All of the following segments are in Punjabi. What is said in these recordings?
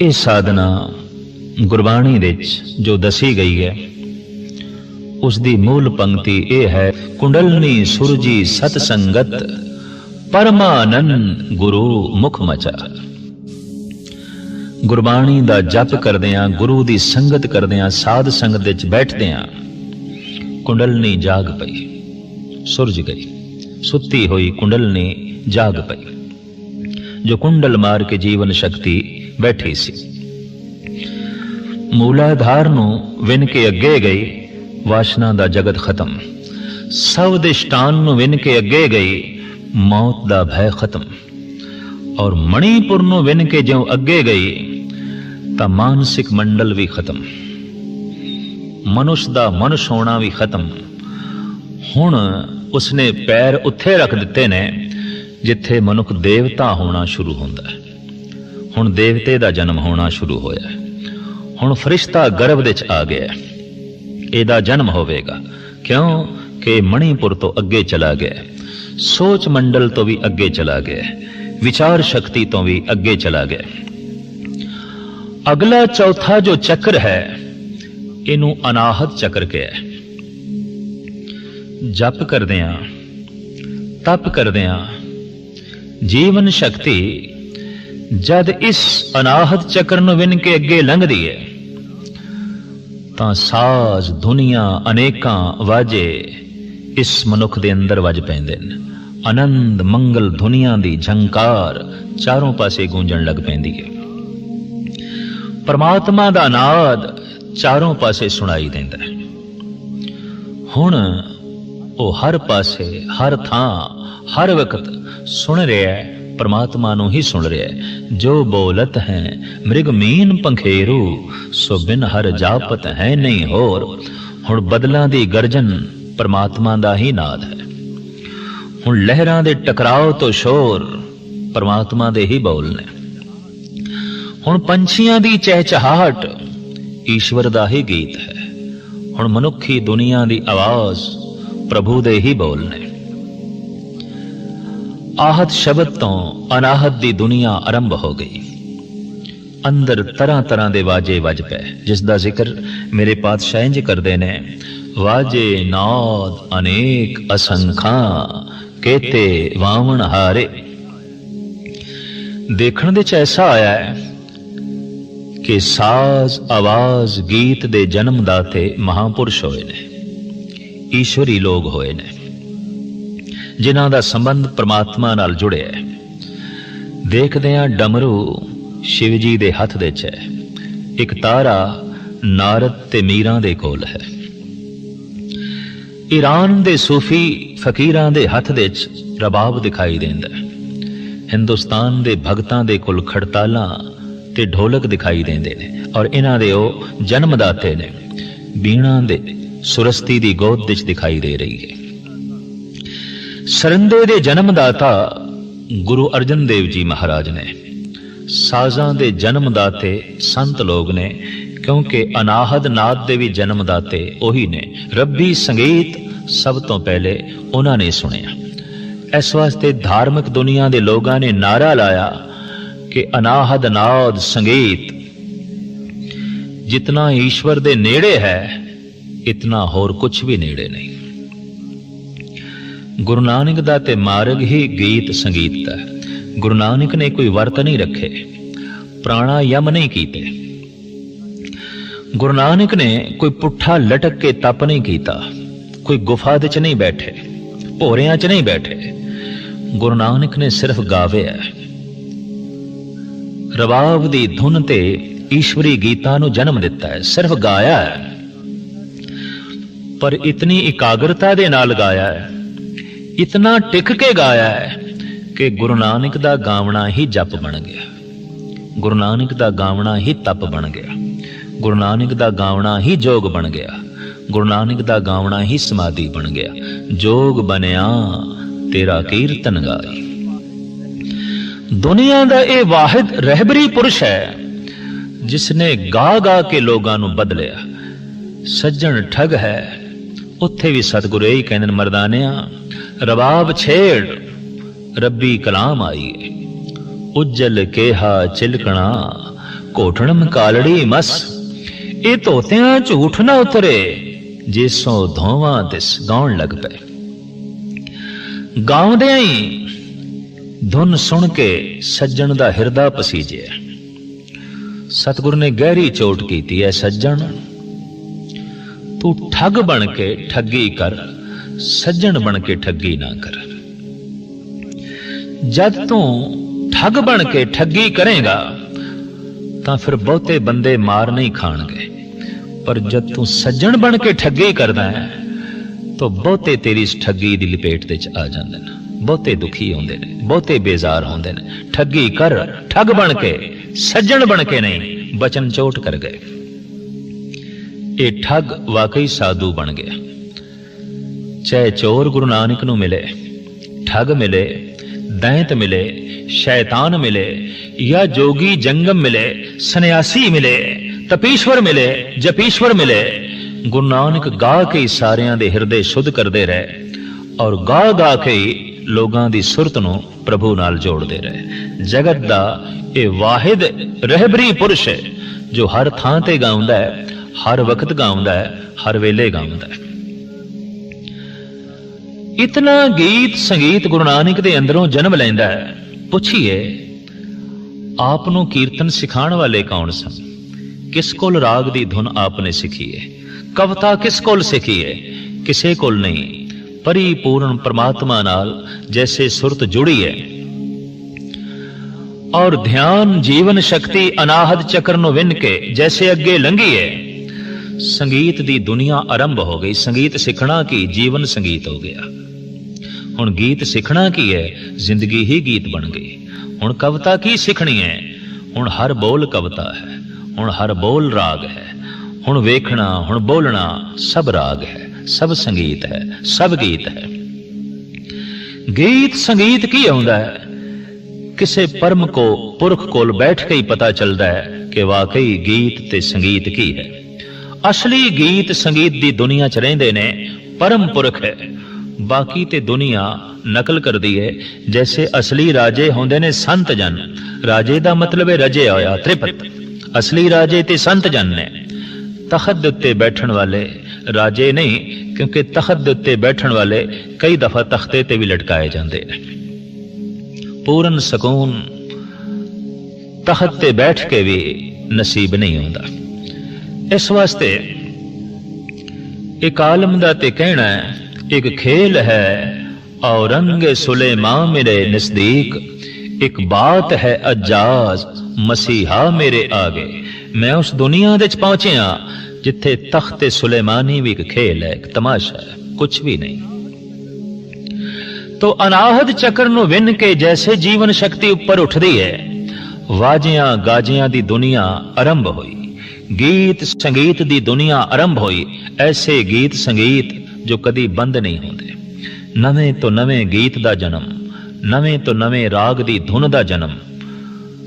ਇਹ ਸਾਧਨਾ ਗੁਰਬਾਣੀ ਵਿੱਚ ਜੋ ਦੱਸੀ ਗਈ ਹੈ ਉਸ ਦੀ ਮੂਲ ਪੰਕਤੀ ਇਹ ਹੈ, ਕੁੰਡਲਨੀ ਸੁਰਜੀ ਸਤ ਸੰਗਤ ਪਰਮਾਨੰਦ ਗੁਰੂ ਮੁਖ ਮਚਾ। ਗੁਰਬਾਣੀ ਦਾ ਜਪ ਕਰਦਿਆਂ, ਗੁਰੂ ਦੀ ਸੰਗਤ ਕਰਦਿਆਂ, ਸਾਧ ਸੰਗਤ ਵਿੱਚ ਬੈਠਦਿਆਂ ਕੁੰਡਲਨੀ ਜਾਗ ਪਈ, ਸੁਰਜ ਗਈ। ਸੁੱਤੀ ਹੋਈ ਕੁੰਡਲਨੀ ਜਾਗ ਪਈ। ਜੋ ਕੁੰਡਲ ਮਾਰ ਕੇ ਜੀਵਨ ਸ਼ਕਤੀ ਬੈਠੀ ਸੀ। ਮੂਲਾਧਾਰ ਨੂੰ ਵਿਨ ਕੇ ਅੱਗੇ ਗਈ, ਵਾਸ਼ਨਾ ਦਾ ਜਗਤ ਖਤਮ। ਸਭ ਦੇ ਸਟਾਨ ਨੂੰ ਵਿਨ ਕੇ ਅੱਗੇ ਗਈ, ਮੌਤ ਦਾ ਭੈ ਖਤਮ। ਔਰ ਮਣੀਪੁਰ ਨੂੰ ਵਿਨ ਕੇ ਜਿਉਂ ਅੱਗੇ ਗਈ, ਤਾਂ ਮਾਨਸਿਕ ਮੰਡਲ ਵੀ ਖਤਮ। ਮਨੁਸ਼ ਦਾ ਮਨੁਸ਼ ਹੋਣਾ ਵੀ ਖਤਮ। ਹੁਣ ਉਸਨੇ ਪੈਰ ਉੱਥੇ ਰੱਖ ਦਿੱਤੇ ਨੇ, ਜਿੱਥੇ ਮਨੁੱਖ ਦੇਵਤਾ ਹੋਣਾ ਸ਼ੁਰੂ ਹੁੰਦਾ ਹੈ। ਹੁਣ ਦੇਵਤੇ ਦਾ ਜਨਮ ਹੋਣਾ ਸ਼ੁਰੂ ਹੋਇਆ ਹੁਣ ਫਰਿਸ਼ਤਾ ਗਰਭ ਵਿੱਚ ਆ ਗਿਆ ਇਹਦਾ ਜਨਮ ਹੋਵੇਗਾ। ਕਿਉਂ? ਕਿ ਮਣੀਪੁਰ ਤੋਂ ਅੱਗੇ ਚਲਾ ਗਿਆ ਸੋਚ ਮੰਡਲ ਤੋਂ ਵੀ ਅੱਗੇ ਚਲਾ ਗਿਆ ਵਿਚਾਰ ਸ਼ਕਤੀ ਤੋਂ ਵੀ ਅੱਗੇ ਚਲਾ ਗਿਆ ਅਗਲਾ ਚੌਥਾ ਜੋ ਚੱਕਰ ਹੈ, ਇਹਨੂੰ ਅਨਾਹਤ ਚੱਕਰ ਕਿਹਾ ਹੈ। ਜਪ ਕਰਦਿਆਂ, ਤਪ ਕਰਦਿਆਂ ਜੀਵਨ ਸ਼ਕਤੀ ਜਦ ਇਸ ਅਨਾਹਤ ਚੱਕਰ ਨੂੰ ਵਿਨ ਕੇ ਅੱਗੇ ਲੰਘਦੀ ਹੈ ਤਾਂ ਸਾਜ਼ ਦੁਨੀਆ ਅਨੇਕਾਂ ਵਾਜੇ ਇਸ ਮਨੁੱਖ ਦੇ ਅੰਦਰ ਵੱਜ ਪੈਂਦੇ ਨੇ। ਆਨੰਦ ਮੰਗਲ ਦੁਨੀਆ ਦੀ ਝੰਕਾਰ ਚਾਰੋਂ ਪਾਸੇ ਗੂੰਜਣ ਲੱਗ ਪੈਂਦੀ ਹੈ ਪਰਮਾਤਮਾ ਦਾ ਨਾਦ ਚਾਰੋਂ ਪਾਸੇ ਸੁਣਾਈ ਦਿੰਦਾ ਹੈ ਹੁਣ ਉਹ ਹਰ ਪਾਸੇ, ਹਰ ਥਾਂ, ਹਰ ਵਕਤ ਸੁਣ ਰਿਹਾ ਹੈ ਪਰਮਾਤਮਾ ਨੂੰ ਹੀ ਸੁਣ ਰਿਹਾ ਜੋ ਬੋਲਤ ਹੈ, ਮ੍ਰਿਗ ਮੀਨ ਪੰਖੇਰੂ, ਸੋ ਬਿਨ ਹਰ ਜਾਪਤ ਹੈ ਨਹੀਂ ਹੋਰ। ਹੁਣ ਬਦਲਾਂ ਦੀ ਗਰਜਨ ਪਰਮਾਤਮਾ ਦਾ ਹੀ ਨਾਦ ਹੈ। ਹੁਣ ਲਹਿਰਾਂ ਦੇ ਟਕਰਾਓ ਤੋਂ ਸ਼ੋਰ ਪਰਮਾਤਮਾ ਦੇ ਹੀ ਬੋਲ ਨੇ। ਹੁਣ ਪੰਛੀਆਂ ਦੀ ਚਹਿਚਹਾਟ ਈਸ਼ਵਰ ਦਾ ਹੀ ਗੀਤ ਹੈ। ਹੁਣ ਮਨੁੱਖੀ ਦੁਨੀਆ ਦੀ ਆਵਾਜ਼ ਪ੍ਰਭੂ ਦੇ ਹੀ ਬੋਲ ਨੇ। ਆਹਤ ਸ਼ਬਦ ਤੋਂ ਅਨਾਹਤ ਦੀ ਦੁਨੀਆ ਆਰੰਭ ਹੋ ਗਈ। ਅੰਦਰ ਤਰ੍ਹਾਂ ਤਰ੍ਹਾਂ ਦੇ ਵਾਜੇ ਵੱਜ ਪਏ, ਜਿਸ ਦਾ ਜ਼ਿਕਰ ਮੇਰੇ ਪਾਤਸ਼ਾਹ ਇੰਜ ਕਰਦੇ ਨੇ, ਵਾਜੇ ਨਾਦ ਅਨੇਕ ਅਸੰਖਾਂ, ਕੇਤੇ ਵਾਵਣ ਹਾਰੇ। ਦੇਖਣ ਦੇ ਚ ਐਸਾ ਆਇਆ ਹੈ ਕਿ ਸਾਜ਼ ਆਵਾਜ਼ ਗੀਤ ਦੇ ਜਨਮ ਦਾਤੇ ਮਹਾਪੁਰਸ਼ ਹੋਏ ਨੇ, ਈਸ਼ਵਰੀ ਲੋਕ ਹੋਏ ਨੇ। ਜਿਨ੍ਹਾਂ ਦਾ ਸੰਬੰਧ ਪ੍ਰਮਾਤਮਾ ਨਾਲ ਜੁੜਿਆ ਹੈ। ਦੇਖਦੇ ਹਾਂ ਡਮਰੂ ਸ਼ਿਵ ਜੀ ਦੇ ਹੱਥ ਵਿੱਚ ਹੈ। ਇੱਕ ਤਾਰਾ ਨਾਰਦ ਤੇ ਮੀਰਾਂ ਦੇ ਕੋਲ ਹੈ। ਈਰਾਨ ਦੇ ਸੂਫੀ ਫਕੀਰਾਂ ਦੇ ਹੱਥ ਵਿੱਚ ਰਬਾਬ ਦਿਖਾਈ ਦਿੰਦਾ ਹੈ। ਹਿੰਦੁਸਤਾਨ ਦੇ ਭਗਤਾਂ ਦੇ ਕੋਲ ਖੜਤਾਲਾਂ ਤੇ ਢੋਲਕ ਦਿਖਾਈ ਦਿੰਦੇ ਨੇ ਔਰ ਇਹਨਾਂ ਦੇ ਉਹ ਜਨਮਦਾਤੇ ਨੇ। ਬੀਣਾ ਦੇ ਸੁਰਸਤੀ ਦੀ ਗੋਦ ਵਿੱਚ ਦਿਖਾਈ ਦੇ ਰਹੀ ਹੈ। ਸਰੰਦੇ ਦੇ ਜਨਮਦਾਤਾ ਗੁਰੂ ਅਰਜਨ ਦੇਵ ਜੀ ਮਹਾਰਾਜ ਨੇ। ਸਾਜ਼ਾਂ ਦੇ ਜਨਮਦਾਤੇ ਸੰਤ ਲੋਕ ਨੇ, ਕਿਉਂਕਿ ਅਨਾਹਦ ਨਾਦ ਦੇ ਵੀ ਜਨਮਦਾਤੇ ਉਹੀ ਨੇ। ਰੱਬੀ ਸੰਗੀਤ ਸਭ ਤੋਂ ਪਹਿਲੇ ਉਹਨਾਂ ਨੇ ਸੁਣਿਆ। ਇਸ ਵਾਸਤੇ ਧਾਰਮਿਕ ਦੁਨੀਆ ਦੇ ਲੋਕਾਂ ਨੇ ਨਾਰਾ ਲਾਇਆ ਕਿ ਅਨਾਹਦ ਨਾਦ ਸੰਗੀਤ, ਜਿਤਨਾ ਈਸ਼ਵਰ ਦੇ ਨੇੜੇ ਹੈ, ਇਤਨਾ ਹੋਰ ਕੁਝ ਵੀ ਨੇੜੇ ਨਹੀਂ। ਗੁਰੂ ਨਾਨਕ ਦਾ ਤੇ ਮਾਰਗ ਹੀ ਗੀਤ ਸੰਗੀਤ ਦਾ ਗੁਰੂ ਨਾਨਕ ਨੇ ਕੋਈ ਵਰਤ ਨਹੀਂ ਰੱਖੇ ਪ੍ਰਾਣਾਯਮ ਨਹੀਂ ਕੀਤੇ। ਗੁਰੂ ਨਾਨਕ ਨੇ ਕੋਈ ਪੁੱਠਾ ਲਟਕ ਕੇ ਤਪ ਨਹੀਂ ਕੀਤਾ, ਕੋਈ ਗੁਫਾ ਦੇ ਚ ਨਹੀਂ ਬੈਠੇ, ਭੋਰਿਆਂ ਚ ਨਹੀਂ ਬੈਠੇ। ਗੁਰੂ ਨਾਨਕ ਨੇ ਸਿਰਫ ਗਾਵਿਆ ਰਬਾਬ ਦੀ ਧੁਨ ਤੇ ਈਸ਼ਵਰੀ ਗੀਤਾ ਨੂੰ ਜਨਮ ਦਿੱਤਾ ਹੈ, ਸਿਰਫ ਗਾਇਆ ਹੈ। ਪਰ ਇਤਨੀ ਇਕਾਗਰਤਾ ਦੇ ਨਾਲ ਗਾਇਆ ਹੈ ਇਤਨਾ ਟਿਕ ਕੇ ਗਾਇਆ ਹੈ ਕਿ ਗੁਰੂ ਨਾਨਕ ਦਾ ਗਾਵਣਾ ਹੀ ਜਪ ਬਣ ਗਿਆ। ਗੁਰੂ ਨਾਨਕ ਦਾ ਗਾਵਣਾ ਹੀ ਤਪ ਬਣ ਗਿਆ। ਗੁਰੂ ਨਾਨਕ ਦਾ ਗਾਵਣਾ ਹੀ ਜੋਗ ਬਣ ਗਿਆ। ਗੁਰੂ ਨਾਨਕ ਦਾ ਗਾਵਣਾ ਹੀ ਸਮਾਧੀ ਬਣ ਗਿਆ। ਜੋਗ ਬਣਿਆ, ਤੇਰਾ ਕੀਰਤਨ ਗਾਈ। ਦੁਨੀਆ ਦਾ ਇਹ ਵਾਹਿਦ ਰਹਿਬਰੀ ਪੁਰਸ਼ ਹੈ ਜਿਸ ਨੇ ਗਾ ਗਾ ਕੇ ਲੋਕਾਂ ਨੂੰ ਬਦਲਿਆ। ਸੱਜਣ ਠੱਗ ਹੈ, ਉੱਥੇ ਵੀ ਸਤਿਗੁਰੂ ਹੀ ਕਹਿੰਦੇ ਨੇ, ਮਰਦਾਨਿਆਂ ਰਬਾਬ ਛੇੜ, ਰੱਬੀ ਕਲਾਮ ਆਈਏ ਹੈ ਉਜਲ ਕੇਹਾ ਚਿਲਕਣਾ ਕੋਠਣਮ ਕਾਲੜੀ ਮਸ। ਇਹ ਧੋਤਿਆਂ ਝੂਠ ਨਾ ਉਤਰੇ, ਜਿਸੋਂ ਧੋਵਾਂ ਦਿਸ ਗਾਉਣ ਲੱਗ ਪਏ। ਗਾਉਂਦਿਆਂ ਹੀ ਧੁਨ ਸੁਣ ਕੇ ਸੱਜਣ ਦਾ ਹਿਰਦਾ ਪਸੀਜਿਆ। ਸਤਿਗੁਰ ਨੇ ਗਹਿਰੀ ਚੋਟ ਕੀਤੀ ਐ ਸੱਜਣ। ਤੂੰ ਠੱਗ ਬਣ ਕੇ ਠੱਗੀ ਕਰ। ਸੱਜਣ ਬਣ ਕੇ ਠੱਗੀ ਨਾ ਕਰ। ਜਦ ਤੂੰ ਠੱਗ ਬਣ ਕੇ ਠੱਗੀ ਕਰੇਗਾ, ਤਾਂ ਫਿਰ ਬਹੁਤੇ ਬੰਦੇ ਮਾਰ ਨਹੀਂ ਖਾਣਗੇ। ਪਰ ਜਦ ਤੂੰ ਸੱਜਣ ਬਣ ਕੇ ਠੱਗੀ ਕਰਦਾ ਹੈ, ਤਾਂ ਬਹੁਤੇ ਤੇਰੀ ਇਸ ਠੱਗੀ ਦੀ ਲਪੇਟ ਦੇ ਵਿੱਚ ਆ ਜਾਂਦੇ ਨੇ। ਬਹੁਤੇ ਦੁਖੀ ਹੁੰਦੇ ਨੇ, ਬਹੁਤੇ ਬੇਜ਼ਾਰ ਹੁੰਦੇ ਨੇ। ਠੱਗੀ ਕਰ, ਠੱਗ ਬਣ ਕੇ, ਸੱਜਣ ਬਣ ਕੇ ਨਹੀਂ, ਬਚਨ ਚੋਟ ਕਰ ਗਏ। ਇਹ ਠੱਗ ਵਾਕਈ ਸਾਧੂ ਬਣ ਗਿਆ। ਚਾਹੇ ਚੋਰ ਗੁਰੂ ਨਾਨਕ ਨੂੰ ਮਿਲੇ ਠੱਗ ਮਿਲੇ ਦੈਂਤ ਮਿਲੇ ਸ਼ੈਤਾਨ ਮਿਲੇ ਜਾਂ ਜੋਗੀ ਜੰਗਮ ਮਿਲੇ ਸੰਨਿਆਸੀ ਮਿਲੇ ਤਪੀਸ਼ਵਰ ਮਿਲੇ ਜਪੀਸ਼ਵਰ ਮਿਲੇ ਗੁਰੂ ਨਾਨਕ ਗਾ ਕੇ ਹੀ ਸਾਰਿਆਂ ਦੇ ਹਿਰਦੇ ਸ਼ੁੱਧ ਕਰਦੇ ਰਹੇ ਔਰ ਗਾ ਗਾ ਕੇ ਹੀ ਲੋਕਾਂ ਦੀ ਸੁਰਤ ਨੂੰ ਪ੍ਰਭੂ ਨਾਲ ਜੋੜਦੇ ਰਹੇ ਜਗਤ ਦਾ ਇਹ ਵਾਹਿਦ ਰਹਿਬਰੀ ਪੁਰਸ਼ ਹੈ ਜੋ ਹਰ ਥਾਂ ਤੇ ਗਾਉਂਦਾ ਹੈ ਹਰ ਵਕਤ ਗਾਉਂਦਾ ਹੈ ਹਰ ਵੇਲੇ ਗਾਉਂਦਾ ਹੈ ਇਤਨਾ ਗੀਤ ਸੰਗੀਤ ਗੁਰੂ ਨਾਨਕ ਦੇ ਅੰਦਰੋਂ ਜਨਮ ਲੈਂਦਾ ਹੈ। ਪੁੱਛੀਏ ਆਪ ਨੂੰ ਕੀਰਤਨ ਸਿਖਾਉਣ ਵਾਲੇ ਕੌਣ ਸਨ? ਕਿਸ ਕੋਲ ਰਾਗ ਦੀ ਧੁਨ ਆਪ ਨੇ ਸਿੱਖੀ ਹੈ ਕਵਤਾ ਕਿਸ ਕੋਲ ਸਿੱਖੀ ਹੈ ਕਿਸੇ ਕੋਲ ਨਹੀਂ। ਪਰਿਪੂਰਨ ਪ੍ਰਮਾਤਮਾ ਨਾਲ ਜੈਸੇ ਸੁਰਤ ਜੁੜੀ ਹੈ ਔਰ ਧਿਆਨ ਜੀਵਨ ਸ਼ਕਤੀ ਅਨਾਹਦ ਚੱਕਰ ਨੂੰ ਵਿੰਨ ਕੇ ਜੈਸੇ ਅੱਗੇ ਲੰਘੀ ਹੈ ਸੰਗੀਤ ਦੀ ਦੁਨੀਆ ਆਰੰਭ ਹੋ ਗਈ। ਸੰਗੀਤ ਸਿੱਖਣਾ ਕੀ? ਜੀਵਨ ਸੰਗੀਤ ਹੋ ਗਿਆ। ਹੁਣ ਗੀਤ ਸਿੱਖਣਾ ਕੀ ਹੈ? ਜ਼ਿੰਦਗੀ ਹੀ ਗੀਤ ਬਣ ਗਈ। ਹੁਣ ਕਵਿਤਾ ਕੀ ਸਿੱਖਣੀ ਹੈ? ਹੁਣ ਹਰ ਬੋਲ ਕਵਿਤਾ ਹੈ। ਹੁਣ ਹਰ ਬੋਲ ਰਾਗ ਹੈ। ਹੁਣ ਵੇਖਣਾ, ਹੁਣ ਬੋਲਣਾ ਸਭ ਰਾਗ ਹੈ। ਸਭ ਸੰਗੀਤ ਹੈ। ਸਭ ਗੀਤ ਹੈ। ਗੀਤ ਸੰਗੀਤ ਕੀ ਆਉਂਦਾ ਹੈ? ਕਿਸੇ ਪਰਮ ਕੋ ਪੁਰਖ ਕੋਲ ਬੈਠ ਕੇ ਹੀ ਪਤਾ ਚੱਲਦਾ ਹੈ ਕਿ ਵਾਕਈ ਗੀਤ ਤੇ ਸੰਗੀਤ ਕੀ ਹੈ। ਅਸਲੀ ਗੀਤ ਸੰਗੀਤ ਦੀ ਦੁਨੀਆ 'ਚ ਰਹਿੰਦੇ ਨੇ, ਪਰਮ ਪੁਰਖ ਹੈ। ਬਾਕੀ ਤੇ ਦੁਨੀਆ ਨਕਲ ਕਰਦੀ ਹੈ, ਜੈਸੇ ਅਸਲੀ ਰਾਜੇ ਹੁੰਦੇ ਨੇ ਸੰਤ ਜਨ। ਰਾਜੇ ਦਾ ਮਤਲਬ ਹੈ ਰਜੇ ਹੋਇਆ ਤ੍ਰਿਪਤ। ਅਸਲੀ ਰਾਜੇ ਤੇ ਸੰਤ ਜਨ ਨੇ। ਤਖਤ ਉੱਤੇ ਬੈਠਣ ਵਾਲੇ ਰਾਜੇ ਨਹੀਂ, ਕਿਉਂਕਿ ਤਖਤ ਉੱਤੇ ਬੈਠਣ ਵਾਲੇ ਕਈ ਦਫਾ ਤਖਤੇ ਤੇ ਵੀ ਲਟਕਾਏ ਜਾਂਦੇ ਨੇ। ਪੂਰਨ ਸਕੂਨ ਤਖਤ ਤੇ ਬੈਠ ਕੇ ਵੀ ਨਸੀਬ ਨਹੀਂ ਹੁੰਦਾ। ਇਸ ਵਾਸਤੇ ਇੱਕ ਆਲਮ ਦਾ ਤੇ ਕਹਿਣਾ ਹੈ, ਇੱਕ ਖੇਲ ਹੈ, ਔਰੰਗ ਸੁਲੇਮਾ ਮੇਰੇ ਨਜ਼ਦੀਕ, ਇੱਕ ਬਾਤ ਹੈ ਅਜਾਜ਼, ਮਸੀਹਾ ਮੇਰੇ ਆਗੇ। ਮੈਂ ਉਸ ਦੁਨੀਆ ਦੇ ਵਿੱਚ ਪਹੁੰਚਿਆ, ਜਿੱਥੇ ਤਖਤ ਸੁਲੇਮਾਨੀ ਵੀ ਇੱਕ ਖੇਲ ਹੈ, ਇੱਕ ਤਮਾਸ਼ਾ ਹੈ ਕੁਝ ਵੀ ਨਹੀਂ। ਤੋ ਅਨਾਹਦ ਚੱਕਰ ਨੂੰ ਵਿੰਨ ਕੇ ਜੈਸੇ ਜੀਵਨ ਸ਼ਕਤੀ ਉੱਪਰ ਉੱਠਦੀ ਹੈ ਵਾਜਿਆਂ ਗਾਜਿਆਂ ਦੀ ਦੁਨੀਆ ਆਰੰਭ ਹੋਈ। ਗੀਤ ਸੰਗੀਤ ਦੀ ਦੁਨੀਆ ਆਰੰਭ ਹੋਈ, ਐਸੇ ਗੀਤ ਸੰਗੀਤ ਜੋ ਕਦੀ ਬੰਦ ਨਹੀਂ ਹੁੰਦੇ। ਨਵੇਂ ਤੋਂ ਨਵੇਂ ਗੀਤ ਦਾ ਜਨਮ, ਨਵੇਂ ਤੋਂ ਨਵੇਂ ਰਾਗ ਦੀ ਧੁਨ ਦਾ ਜਨਮ।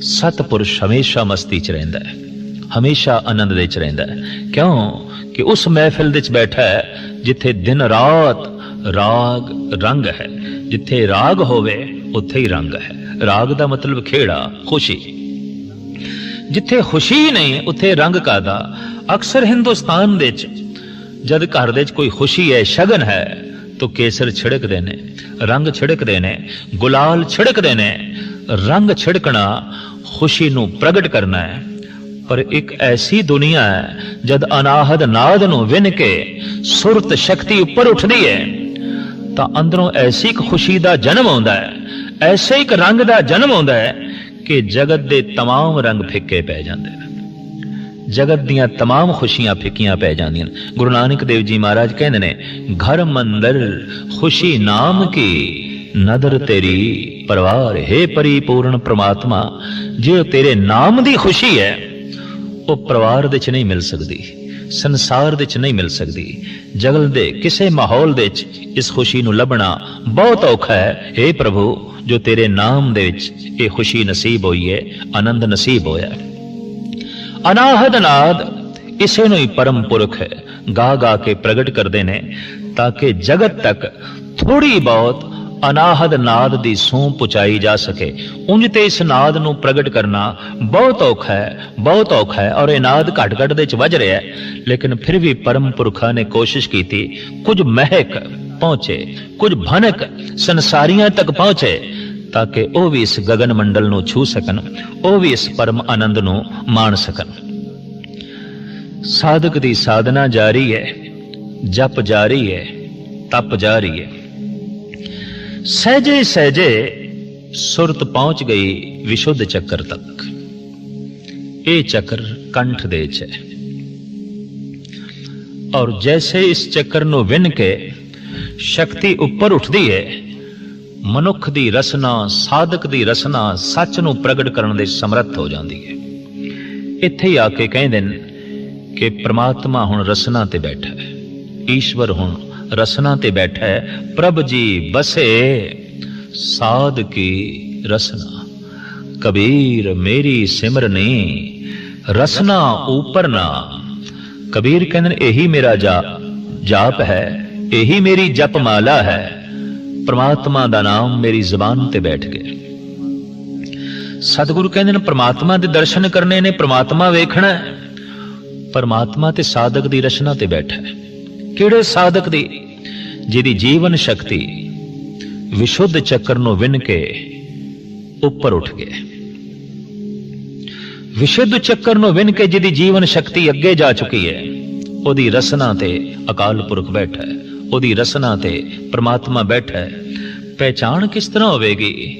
ਸਤਪੁਰਸ਼ ਹਮੇਸ਼ਾ ਮਸਤੀ 'ਚ ਰਹਿੰਦਾ ਹੈ, ਹਮੇਸ਼ਾ ਆਨੰਦ ਦੇ 'ਚ ਰਹਿੰਦਾ ਹੈ। ਕਿਉਂ? ਕਿ ਉਸ ਮਹਿਫਿਲ ਵਿੱਚ ਬੈਠਾ ਹੈ, ਜਿੱਥੇ ਦਿਨ ਰਾਤ ਰਾਗ ਰੰਗ ਹੈ। ਜਿੱਥੇ ਰਾਗ ਹੋਵੇ, ਉੱਥੇ ਹੀ ਰੰਗ ਹੈ। ਰਾਗ ਦਾ ਮਤਲਬ ਖੇੜਾ, ਖੁਸ਼ੀ। ਜਿੱਥੇ ਖੁਸ਼ੀ ਨਹੀਂ, ਉੱਥੇ ਰੰਗ ਕਾਦਾ। ਅਕਸਰ ਹਿੰਦੁਸਤਾਨ ਦੇ ਵਿੱਚ ਜਦ ਘਰ ਦੇ ਵਿੱਚ ਕੋਈ ਖੁਸ਼ੀ ਹੈ, ਸ਼ਗਨ ਹੈ, ਤਾਂ ਕੇਸਰ ਛਿੜਕਦੇ ਨੇ, ਰੰਗ ਛਿੜਕਦੇ ਨੇ, ਗੁਲਾਲ ਛਿੜਕਦੇ ਨੇ, ਰੰਗ ਛਿੜਕਣਾ ਖੁਸ਼ੀ ਨੂੰ ਪ੍ਰਗਟ ਕਰਨਾ ਹੈ। ਪਰ ਇੱਕ ਐਸੀ ਦੁਨੀਆ ਹੈ, ਜਦ ਅਨਾਹਦ ਨਾਦ ਨੂੰ ਵਿਨ ਕੇ ਸੁਰਤ ਸ਼ਕਤੀ ਉੱਪਰ ਉੱਠਦੀ ਹੈ, ਤਾਂ ਅੰਦਰੋਂ ਐਸੀ ਇੱਕ ਖੁਸ਼ੀ ਦਾ ਜਨਮ ਆਉਂਦਾ ਹੈ, ਐਸੇ ਇੱਕ ਰੰਗ ਦਾ ਜਨਮ ਆਉਂਦਾ ਹੈ ਕਿ ਜਗਤ ਦੇ तमाम ਰੰਗ ਫਿੱਕੇ ਪੈ ਜਾਂਦੇ ਨੇ ਜਗਤ ਦੀਆਂ तमाम ਖੁਸ਼ੀਆਂ ਫਿੱਕੀਆਂ ਪੈ ਜਾਂਦੀਆਂ ਨੇ ਗੁਰੂ ਨਾਨਕ ਦੇਵ ਜੀ ਮਹਾਰਾਜ ਕਹਿੰਦੇ ਨੇ ਘਰ ਮੰਦਰ ਖੁਸ਼ੀ ਨਾਮ ਕੀ ਨਦਰ ਤੇਰੀ ਪਰਵਾਰ ਹੈ ਪਰਿਪੂਰਨ ਪ੍ਰਮਾਤਮਾ ਜੇ ਤੇਰੇ ਨਾਮ ਦੀ ਖੁਸ਼ੀ ਹੈ ਉਹ ਪਰਿਵਾਰ ਦੇ ਚ ਨਹੀਂ ਮਿਲ ਸਕਦੀ ਸੰਸਾਰ ਦੇ ਚ ਨਹੀਂ ਮਿਲ ਸਕਦੀ ਜਗਲ ਦੇ ਕਿਸੇ ਮਾਹੌਲ ਦੇ ਚ ਇਸ ਖੁਸ਼ੀ ਨੂੰ ਲੱਭਣਾ ਬਹੁਤ ਔਖਾ ਹੈ हे ਪ੍ਰਭੂ ਜੋ ਤੇਰੇ ਨਾਮ ਦੇ ਵਿੱਚ ਇਹ ਖੁਸ਼ੀ ਨਸੀਬ ਹੋਈ ਹੈ, ਆਨੰਦ ਨਸੀਬ ਹੋਇਆ ਅਨਾਹਦ ਨਾਦ ਇਸੇ ਨੂੰ ਹੀ ਪਰਮ ਪੁਰਖ ਗਾ ਗਾ ਕੇ ਪ੍ਰਗਟ ਕਰਦੇ ਨੇ, ਤਾਂ ਕਿ ਜਗਤ ਤੱਕ ਥੋੜੀ ਬਹੁਤ ਅਨਾਹਦ ਨਾਦ ਦੀ ਸੂਹ ਪੁਚਾਈ ਜਾ ਸਕੇ। ਉਂਝ ਤੇ ਇਸ ਨਾਦ ਨੂੰ ਪ੍ਰਗਟ ਕਰਨਾ ਬਹੁਤ ਔਖਾ ਹੈ, ਬਹੁਤ ਔਖਾ ਹੈ, ਔਰ ਇਹ ਨਾਦ ਘਟ ਘਟ ਦੇ ਚ ਵੱਜ ਰਿਹਾ ਹੈ। ਲੇਕਿਨ ਫਿਰ ਵੀ ਪਰਮ ਪੁਰਖਾਂ ਨੇ ਕੋਸ਼ਿਸ਼ ਕੀਤੀ, ਕੁਝ ਮਹਿਕ ਪਹੁੰਚੇ, ਕੁਝ ਭਨਕ ਸੰਸਾਰੀਆਂ ਤੱਕ ਪਹੁੰਚੇ। ਤਾਂ ਕਿ ਉਹ ਵੀ ਇਸ ਗगन ਮੰਡਲ ਨੂੰ ਛੂ ਸਕਣ ਉਹ ਵੀ ਇਸ ਪਰਮ ਆਨੰਦ ਨੂੰ ਮਾਣ ਸਕਣ ਸਾਧਕ ਦੀ ਸਾਧਨਾ ਜਾਰੀ ਹੈ ਜਪ ਜਾਰੀ ਹੈ ਤਪ ਜਾਰੀ ਹੈ ਸਹਜੇ ਸਹਜੇ ਸੁਰਤ ਪਹੁੰਚ ਗਈ ਵਿਸ਼ੁੱਧ ਚੱਕਰ ਤੱਕ ਇਹ ਚੱਕਰ ਕੰਠ ਦੇ ਚ ਹੈ ਔਰ ਜੈਸੇ ਇਸ ਚੱਕਰ ਨੂੰ ਵਿੰਨ ਕੇ ਸ਼ਕਤੀ ਉੱਪਰ ਉੱਠਦੀ ਹੈ ਮਨੁੱਖ ਦੀ ਰਸਨਾ ਸਾਧਕ ਦੀ ਰਸਨਾ ਸੱਚ ਨੂੰ ਪ੍ਰਗਟ ਕਰਨ ਦੇ ਸਮਰੱਥ ਹੋ ਜਾਂਦੀ ਹੈ। ਇੱਥੇ ਹੀ ਆ ਕੇ ਕਹਿੰਦੇ ਨੇ ਕਿ ਪ੍ਰਮਾਤਮਾ ਹੁਣ ਰਸਨਾ ਤੇ ਬੈਠਾ ਹੈ। ਈਸ਼ਵਰ ਹੁਣ ਰਸਨਾ ਤੇ ਬੈਠਾ ਹੈ। ਪ੍ਰਭ ਜੀ ਬਸੇ ਸਾਧ ਕੀ ਰਸਨਾ? ਕਬੀਰ ਮੇਰੀ ਸਿਮਰਨੀ ਰਸਨਾ ਉਪਰ ਨਾ। ਕਬੀਰ ਕਹਿੰਦੇ ਨੇ, ਇਹੀ ਮੇਰਾ ਜਾ ਜਾਪ ਹੈ ਇਹੀ ਮੇਰੀ ਜਪ ਮਾਲਾ ਹੈ। ਪ੍ਰਮਾਤਮਾ ਦਾ ਨਾਮ ਮੇਰੀ ਜ਼ੁਬਾਨ ਤੇ ਬੈਠ ਗਿਆ। ਸਤਿਗੁਰੂ ਕਹਿੰਦੇ ਨੇ, ਪ੍ਰਮਾਤਮਾ ਦੇ ਦਰਸ਼ਨ ਕਰਨੇ ਨੇ, ਪ੍ਰਮਾਤਮਾ ਵੇਖਣਾ ਹੈ। ਪਰਮਾਤਮਾ ਤੇ ਸਾਧਕ ਦੀ ਰਚਨਾ ਤੇ ਬੈਠਾ ਹੈ। ਕਿਹੜੇ ਸਾਧਕ ਦੀ? ਜਿਹਦੀ ਜੀਵਨ ਸ਼ਕਤੀ ਵਿਸ਼ੁੱਧ ਚੱਕਰ ਨੂੰ ਵਿੰਨ ਕੇ ਉੱਪਰ ਉੱਠ ਗਿਆ ਵਿਸ਼ੁੱਧ ਚੱਕਰ ਨੂੰ ਵਿੰਨ ਕੇ ਜਿਹਦੀ ਜੀਵਨ ਸ਼ਕਤੀ ਅੱਗੇ ਜਾ ਚੁੱਕੀ ਹੈ, ਉਹਦੀ ਰਸਨਾ ਤੇ ਅਕਾਲ ਪੁਰਖ ਬੈਠਾ ਹੈ। ਉਹਦੀ ਰਸਨਾ ਤੇ ਪ੍ਰਮਾਤਮਾ ਬੈਠਾ। ਹੈ ਪਹਿਚਾਣ ਕਿਸ ਤਰ੍ਹਾਂ ਹੋਵੇਗੀ?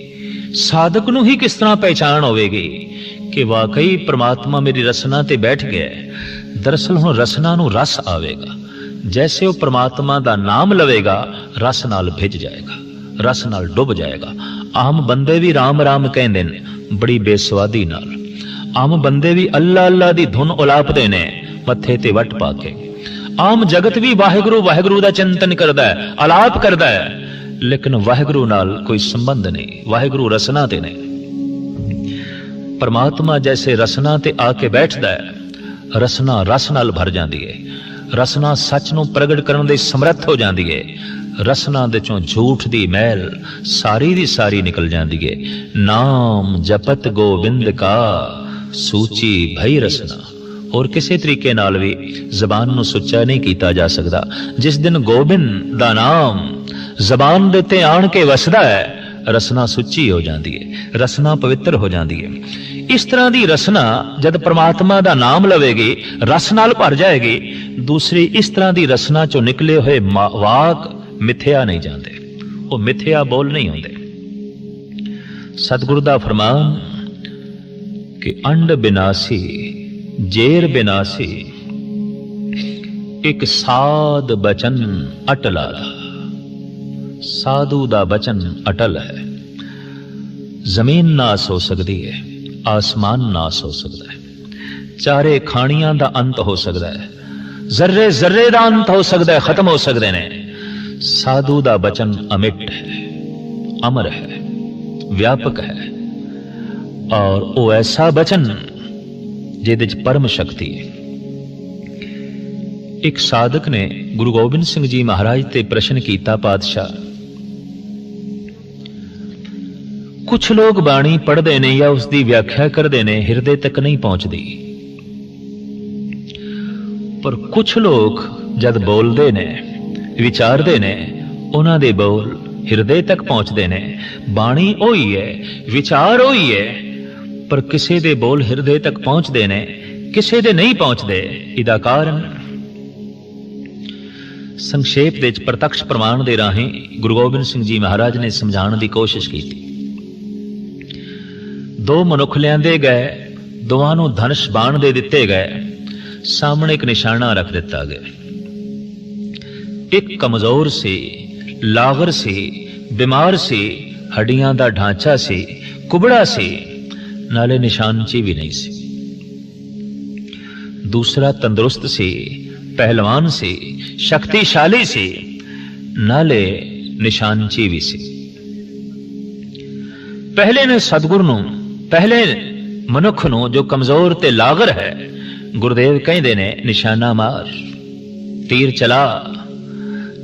ਸਾਧਕ ਨੂੰ ਹੀ ਕਿਸ ਤਰ੍ਹਾਂ ਪਹਿਚਾਣ ਹੋਵੇਗੀ? ਕਿ ਵਾਕਈ ਪ੍ਰਮਾਤਮਾ ਮੇਰੀ ਰਸਨਾ ਤੇ ਬੈਠ ਗਿਆ ਹੈ। ਦਰਅਸਲ ਹੁਣ ਰਸਨਾ ਨੂੰ ਰਸ ਆਵੇਗਾ। ਜੈਸੇ ਉਹ ਪ੍ਰਮਾਤਮਾ ਦਾ ਨਾਮ ਲਵੇਗਾ, ਰਸ ਨਾਲ ਭਿੱਜ ਜਾਏਗਾ, ਰਸ ਨਾਲ ਡੁੱਬ ਜਾਏਗਾ। ਆਮ ਬੰਦੇ ਵੀ ਰਾਮ ਰਾਮ ਕਹਿੰਦੇ ਨੇ, ਬੜੀ ਬੇਸਵਾਦੀ ਨਾਲ। ਆਮ ਬੰਦੇ ਵੀ ਅੱਲਾ ਅੱਲਾ ਦੀ ਧੁਨ ਉਲਾਪਦੇ ਨੇ, ਮੱਥੇ ਤੇ ਵੱਟ ਪਾ ਕੇ। ਆਮ ਜਗਤ ਵੀ ਵਾਹਿਗੁਰੂ ਵਾਹਿਗੁਰੂ ਦਾ ਚਿੰਤਨ ਕਰਦਾ ਹੈ ਆਲਾਪ ਕਰਦਾ ਹੈ। ਲੇਕਿਨ ਵਾਹਿਗੁਰੂ ਨਾਲ ਕੋਈ ਸੰਬੰਧ ਨਹੀਂ, ਵਾਹਿਗੁਰੂ ਰਸਨਾ ਤੇ ਨੇ। ਪਰਮਾਤਮਾ ਜੈਸੇ ਰਸਨਾ ਤੇ ਆ ਕੇ ਬੈਠਦਾ ਹੈ, ਰਸਨਾ ਰਸ ਨਾਲ ਭਰ ਜਾਂਦੀ ਹੈ। ਰਸਨਾ ਸੱਚ ਨੂੰ ਪ੍ਰਗਟ ਕਰਨ ਦੇ ਸਮਰੱਥ ਹੋ ਜਾਂਦੀ ਹੈ। ਰਸਨਾ ਦੇ ਚੋਂ ਝੂਠ ਦੀ ਮਹਿਲ ਸਾਰੀ ਦੀ ਸਾਰੀ ਨਿਕਲ ਜਾਂਦੀ ਹੈ। ਨਾਮ ਜਪਤ ਗੋਬਿੰਦ ਕਾ, ਸੂਚੀ ਭਈ ਰਸਨਾ। ਹੋਰ ਕਿਸੇ ਤਰੀਕੇ ਨਾਲ ਵੀ ਜ਼ਬਾਨ ਨੂੰ ਸੁੱਚਾ ਨਹੀਂ ਕੀਤਾ ਜਾ ਸਕਦਾ। ਜਿਸ ਦਿਨ ਗੋਬਿੰਦ ਦਾ ਨਾਮ ਜ਼ਬਾਨ ਦੇ ਉੱਤੇ ਆਣ ਕੇ ਵਸਦਾ ਹੈ, ਰਸਨਾ ਸੁੱਚੀ ਹੋ ਜਾਂਦੀ ਹੈ, ਰਸਨਾ ਪਵਿੱਤਰ ਹੋ ਜਾਂਦੀ ਹੈ। ਇਸ ਤਰ੍ਹਾਂ ਦੀ ਰਸਨਾ ਜਦ ਪ੍ਰਮਾਤਮਾ ਦਾ ਨਾਮ ਲਵੇਗੀ, ਰਸ ਨਾਲ ਭਰ ਜਾਏਗੀ, ਦੂਸਰੀ ਇਸ ਤਰ੍ਹਾਂ ਦੀ ਰਸਨਾ ਚੋਂ ਨਿਕਲੇ ਹੋਏ ਵਾਕ ਮਿੱਥਿਆ ਨਹੀਂ ਜਾਂਦੇ। ਉਹ ਮਿੱਥਿਆ ਬੋਲ ਨਹੀਂ ਹੁੰਦੇ। ਸਤਿਗੁਰੂ ਦਾ ਫਰਮਾਨ ਕਿ ਅੰਡ ਬਿਨਾਸੀ ਜੇਰ ਬਿਨਾਸੀ ਇੱਕ ਸਾਧ ਬਚਨ ਅਟਲਾ ਦਾ ਸਾਧੂ ਦਾ ਬਚਨ ਅਟਲ ਹੈ। ਜ਼ਮੀਨ ਨਾਸ ਹੋ ਸਕਦੀ ਹੈ, ਆਸਮਾਨ ਨਾਸ ਹੋ ਸਕਦਾ ਹੈ। ਚਾਰੇ ਖਾਣੀਆਂ ਦਾ ਅੰਤ ਹੋ ਸਕਦਾ ਹੈ, ਜ਼ਰਰੇ ਜ਼ਰਰੇ ਦਾ ਅੰਤ ਹੋ ਸਕਦਾ ਹੈ, ਖਤਮ ਹੋ ਸਕਦੇ ਨੇ। ਸਾਧੂ ਦਾ ਬਚਨ ਅਮਿਟ ਹੈ, ਅਮਰ ਹੈ, ਵਿਆਪਕ ਹੈ। ਔਰ ਉਹ ਐਸਾ ਬਚਨ ਜਿਹਦੇ ਚ ਪਰਮ ਸ਼ਕਤੀ ਹੈ। ਇੱਕ ਸਾਧਕ ਨੇ ਗੁਰੂ ਗੋਬਿੰਦ ਸਿੰਘ ਜੀ ਮਹਾਰਾਜ ਤੇ ਪ੍ਰਸ਼ਨ ਕੀਤਾ, ਪਾਤਸ਼ਾਹ ਕੁਝ ਲੋਕ ਬਾਣੀ ਪੜ੍ਹਦੇ ਨੇ ਜਾਂ ਉਸ ਦੀ ਵਿਆਖਿਆ ਕਰਦੇ ਨੇ, ਹਿਰਦੇ ਤੱਕ ਨਹੀਂ ਪਹੁੰਚਦੀ। ਪਰ ਕੁਝ ਲੋਕ ਜਦ ਬੋਲਦੇ ਨੇ, ਵਿਚਾਰਦੇ ਨੇ, ਉਹਨਾਂ ਦੇ ਬੋਲ ਹਿਰਦੇ ਤੱਕ ਪਹੁੰਚਦੇ ਨੇ। ਬਾਣੀ ਉਹੀ ਹੈ, ਵਿਚਾਰ ਉਹੀ ਹੈ ਪਰ ਕਿਸੇ ਦੇ ਬੋਲ ਹਿਰਦੇ ਤੱਕ ਪਹੁੰਚਦੇ ਨੇ, ਕਿਸੇ ਦੇ ਨਹੀਂ ਪਹੁੰਚਦੇ, ਇਹਦਾ ਕਾਰਨ? ਸੰਖੇਪ ਦੇ ਵਿੱਚ ਪ੍ਰਤੱਖ ਪ੍ਰਮਾਣ ਦੇ ਰਾਹੀਂ ਗੁਰੂ ਗੋਬਿੰਦ ਸਿੰਘ ਜੀ ਮਹਾਰਾਜ ਨੇ ਸਮਝਾਉਣ ਦੀ ਕੋਸ਼ਿਸ਼ ਕੀਤੀ। ਦੋ ਮਨੁੱਖ ਲਿਆਂਦੇ ਗਏ, ਦੋਵਾਂ ਨੂੰ ਧਨਸ਼ ਬਾਣ ਦੇ ਦਿੱਤੇ ਗਏ, ਸਾਹਮਣੇ ਇੱਕ ਨਿਸ਼ਾਨਾ ਰੱਖ ਦਿੱਤਾ ਗਿਆ। ਇੱਕ ਕਮਜ਼ੋਰ ਸੀ, ਲਾਗਰ ਸੀ, ਬਿਮਾਰ ਸੀ, ਹੱਡੀਆਂ ਦਾ ਢਾਂਚਾ ਸੀ, ਕੁਬੜਾ ਸੀ ਨਾਲੇ ਨਿਸ਼ਾਨਚੀ ਵੀ ਨਹੀਂ ਸੀ। ਦੂਸਰਾ ਤੰਦਰੁਸਤ ਸੀ, ਪਹਿਲਵਾਨ ਸੀ, ਸ਼ਕਤੀਸ਼ਾਲੀ ਸੀ, ਨਾਲੇ ਨਿਸ਼ਾਨਚੀ ਵੀ ਸੀ। ਪਹਿਲੇ ਨੇ ਸਤਗੁਰ ਨੂੰ, ਪਹਿਲੇ ਮਨੁੱਖ ਨੂੰ ਜੋ ਕਮਜ਼ੋਰ ਤੇ ਲਾਗਰ ਹੈ, ਗੁਰਦੇਵ ਕਹਿੰਦੇ ਨੇ, ਨਿਸ਼ਾਨਾ ਮਾਰ, ਤੀਰ ਚਲਾ,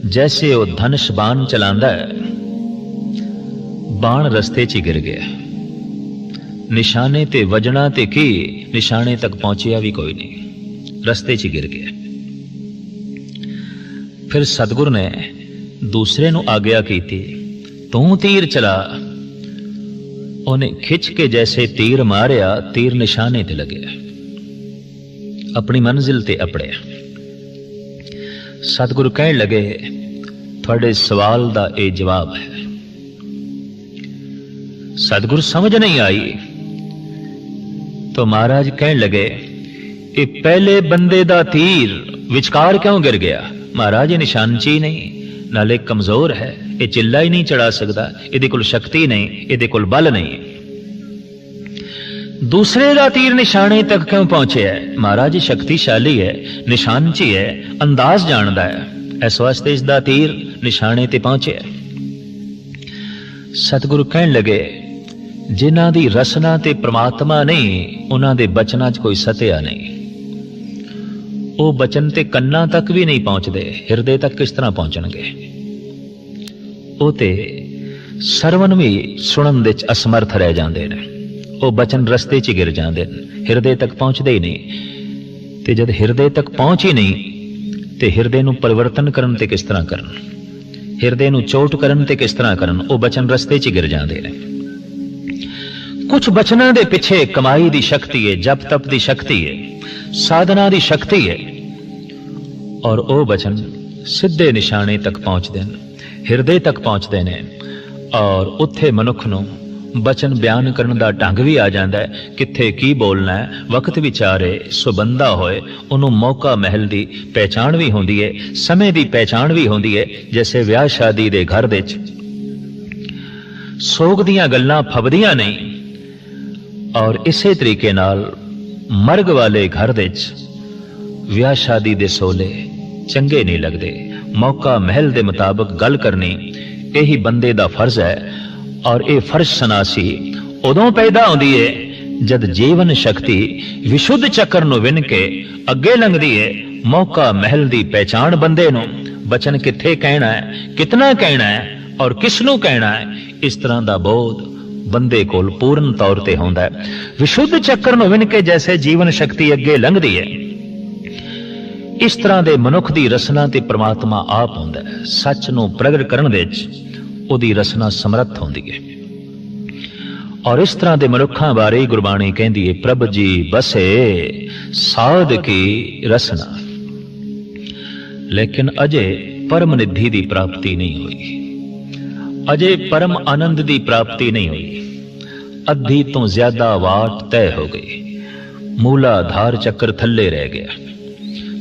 ਜੈਸੇ ਉਹ ਧਨਸ਼ ਬਾਣ ਚਲਾਉਂਦਾ ਹੈ, ਬਾਣ ਰਸਤੇ 'ਚ ਹੀ ਗਿਰ ਗਿਆ। ਨਿਸ਼ਾਨੇ ਤੇ ਵਜਣਾ ਤੇ ਕੀ? ਨਿਸ਼ਾਨੇ ਤੱਕ ਪਹੁੰਚਿਆ ਵੀ ਕੋਈ ਨਹੀਂ। ਰਸਤੇ 'ਚ ਗਿਰ ਗਿਆ। ਫਿਰ ਸਤਿਗੁਰ ਨੇ ਦੂਸਰੇ ਨੂੰ ਆਗਿਆ ਕੀਤੀ, ਤੂੰ ਤੀਰ ਚਲਾ। ਉਹਨੇ ਖਿੱਚ ਕੇ ਜੈਸੇ ਤੀਰ ਮਾਰਿਆ, ਤੀਰ ਨਿਸ਼ਾਨੇ ਤੇ ਲੱਗਿਆ। ਆਪਣੀ ਮੰਜ਼ਿਲ ਤੇ ਅਪੜਿਆ। ਸਤਿਗੁਰੂ ਕਹਿਣ ਲੱਗੇ, ਤੁਹਾਡੇ ਸਵਾਲ ਦਾ ਇਹ ਜਵਾਬ ਹੈ। ਸਤਿਗੁਰੂ ਸਮਝ ਨਹੀਂ ਆਈ। ਤਾਂ ਮਹਾਰਾਜ ਕਹਿਣ ਲੱਗੇ ਇਹ ਪਹਿਲੇ ਬੰਦੇ ਦਾ ਤੀਰ ਵਿਚਕਾਰ ਕਿਉਂ ਗਿਰ ਗਿਆ? ਮਹਾਰਾਜ, ਇਹ ਨਿਸ਼ਾਨ ਚ ਹੀ ਨਾਲੇ ਕਮਜ਼ੋਰ ਹੈ। ਇਹ ਚਿੱਲਾ ਹੀ ਨਹੀਂ ਚੜਾ ਸਕਦਾ। ਇਹਦੇ ਕੋਲ ਸ਼ਕਤੀ ਨਹੀਂ। ਇਹਦੇ ਕੋਲ ਬਲ ਨਹੀਂ। ਦੂਸਰੇ ਦਾ ਤੀਰ ਨਿਸ਼ਾਨੇ ਤੱਕ ਕਿਉਂ ਪਹੁੰਚਿਆ ਹੈ? ਮਹਾਰਾਜ ਸ਼ਕਤੀਸ਼ਾਲੀ ਹੈ। ਨਿਸ਼ਾਨਚੀ ਹੈ ਅੰਦਾਜ਼ ਜਾਣਦਾ ਹੈ। ਇਸ ਵਾਸਤੇ ਇਸ ਦਾ ਤੀਰ ਨਿਸ਼ਾਨੇ ਤੇ ਪਹੁੰਚਿਆ ਸਤਿਗੁਰੂ ਕਹਿਣ ਲੱਗੇ ਜਿਨ੍ਹਾਂ ਦੀ ਰਸਨਾ ਤੇ ਪ੍ਰਮਾਤਮਾ ਨਹੀਂ ਉਹਨਾਂ ਦੇ ਬਚਨਾਂ 'ਚ ਕੋਈ ਸਤਿਆ ਨਹੀਂ। ਉਹ ਬਚਨ ਤੇ ਕੰਨਾਂ ਤੱਕ ਵੀ ਨਹੀਂ ਪਹੁੰਚਦੇ, ਹਿਰਦੇ ਤੱਕ ਕਿਸ ਤਰ੍ਹਾਂ ਪਹੁੰਚਣਗੇ। ਉਹ ਤੇ ਸਰਵਨ ਵੀ ਸੁਣਨ ਦੇ ਚ ਅਸਮਰਥ ਰਹਿ ਜਾਂਦੇ ਨੇ। ਉਹ ਬਚਨ ਰਸਤੇ 'ਚ ਗਿਰ ਜਾਂਦੇ ਨੇ, ਹਿਰਦੇ ਤੱਕ ਪਹੁੰਚਦੇ ਹੀ ਨਹੀਂ। ਤੇ ਜਦ ਹਿਰਦੇ ਤੱਕ ਪਹੁੰਚ ਹੀ ਨਹੀਂ, ਤੇ ਹਿਰਦੇ ਨੂੰ ਪਰਿਵਰਤਨ ਕਰਨ ਤੇ ਕਿਸ ਤਰ੍ਹਾਂ ਕਰਨ? ਹਿਰਦੇ ਨੂੰ ਚੋਟ ਕਰਨ ਤੇ ਕਿਸ ਤਰ੍ਹਾਂ ਕਰਨ? ਉਹ ਬਚਨ ਰਸਤੇ 'ਚ ਗਿਰ ਜਾਂਦੇ ਨੇ। ਕੁਝ ਬਚਨਾਂ ਦੇ ਪਿੱਛੇ ਕਮਾਈ ਦੀ ਸ਼ਕਤੀ ਹੈ ਜਪ ਤਪ ਦੀ ਸ਼ਕਤੀ ਹੈ ਸਾਧਨਾ ਦੀ ਸ਼ਕਤੀ ਹੈ ਔਰ ਉਹ ਬਚਨ ਸਿੱਧੇ ਨਿਸ਼ਾਨੇ ਤੱਕ ਪਹੁੰਚਦੇ ਨੇ, ਹਿਰਦੇ ਤੱਕ ਪਹੁੰਚਦੇ ਨੇ। ਔਰ ਉੱਥੇ ਮਨੁੱਖ ਨੂੰ ਬਚਨ ਬਿਆਨ ਕਰਨ ਦਾ ਢੰਗ ਵੀ ਆ ਜਾਂਦਾ ਹੈ, ਕਿੱਥੇ ਕੀ ਬੋਲਣਾ ਹੈ, ਵਕਤ ਵਿਚਾਰੇ ਸੁਬੰਦਾ ਹੋਏ, ਉਹਨੂੰ ਮੌਕਾ ਮਹਿਲ ਦੀ ਪਹਿਚਾਣ ਵੀ ਹੁੰਦੀ ਹੈ ਸਮੇਂ ਦੀ ਪਹਿਚਾਣ ਵੀ ਹੁੰਦੀ ਹੈ ਜਿਵੇਂ ਵਿਆਹ ਸ਼ਾਦੀ ਦੇ ਘਰ ਦੇ ਵਿੱਚ। ਸੋਗ ਦੀਆਂ ਗੱਲਾਂ ਫਬਦੀਆਂ ਨਹੀਂ ਔਰ ਇਸੇ ਤਰੀਕੇ ਨਾਲ ਮਰਗ ਵਾਲੇ ਘਰ ਦੇ ਵਿੱਚ ਵਿਆਹ ਸ਼ਾਦੀ ਦੇ ਸੋਲੇ ਚੰਗੇ ਨਹੀਂ ਲੱਗਦੇ। ਮੌਕਾ ਮਹਿਲ ਦੇ ਮੁਤਾਬਕ ਗੱਲ ਕਰਨੀ ਇਹੀ ਬੰਦੇ ਦਾ ਫਰਜ਼ ਹੈ ਔਰ ਇਹ ਫਰਜ਼ ਸਨਾਸੀ ਉਦੋਂ ਪੈਦਾ ਹੁੰਦੀ ਹੈ ਜਦ ਜੀਵਨ ਸ਼ਕਤੀ ਵਿਸ਼ੁੱਧ ਚੱਕਰ ਨੂੰ ਵਿੰਨ ਕੇ ਅੱਗੇ ਲੰਘਦੀ ਹੈ ਮੌਕਾ ਮਹਿਲ ਦੀ ਪਹਿਚਾਣ ਬੰਦੇ ਨੂੰ ਬਚਨ ਕਿੱਥੇ ਕਹਿਣਾ ਹੈ, ਕਿਤਨਾ ਕਹਿਣਾ ਹੈ ਔਰ ਕਿਸ ਨੂੰ ਕਹਿਣਾ ਹੈ, ਇਸ ਤਰ੍ਹਾਂ ਦਾ ਬੋਧ ਬੰਦੇ ਕੋਲ ਪੂਰਨ ਤੌਰ ਤੇ ਹੁੰਦਾ ਹੈ। ਵਿਸ਼ੁੱਧ ਚੱਕਰ ਨੂੰ ਵਿੰਨ ਕੇ ਜੈਸੇ ਜੀਵਨ ਸ਼ਕਤੀ ਅੱਗੇ ਲੰਘਦੀ ਹੈ। ਇਸ ਤਰ੍ਹਾਂ ਦੇ ਮਨੁੱਖ ਦੀ ਰਸਨਾ ਤੇ ਪ੍ਰਮਾਤਮਾ ਆਪ ਹੁੰਦਾ ਹੈ। ਸੱਚ ਨੂੰ ਪ੍ਰਗਟ ਕਰਨ ਵਿੱਚ ਉਹਦੀ ਰਸਨਾ ਸਮਰੱਥ ਹੁੰਦੀ ਹੈ। ਔਰ ਇਸ ਤਰ੍ਹਾਂ ਦੇ ਮਨੁੱਖਾਂ ਬਾਰੇ ਗੁਰਬਾਣੀ ਕਹਿੰਦੀ ਹੈ, ਪ੍ਰਭ ਜੀ ਬਸੇ ਸਾਧ ਕੀ ਰਸਨਾ। ਲੇਕਿਨ ਅਜੇ ਪਰਮ ਨਿਧੀ ਦੀ ਪ੍ਰਾਪਤੀ ਨਹੀਂ ਹੋਈ। ਅਜੇ ਪਰਮ ਆਨੰਦ ਦੀ ਪ੍ਰਾਪਤੀ ਨਹੀਂ ਹੋਈ। ਅੱਧੀ ਤੋਂ ਜ਼ਿਆਦਾ ਵਾਟ ਤੈਅ ਹੋ ਗਈ। ਮੂਲਾਧਾਰ ਚੱਕਰ ਥੱਲੇ ਰਹਿ ਗਿਆ।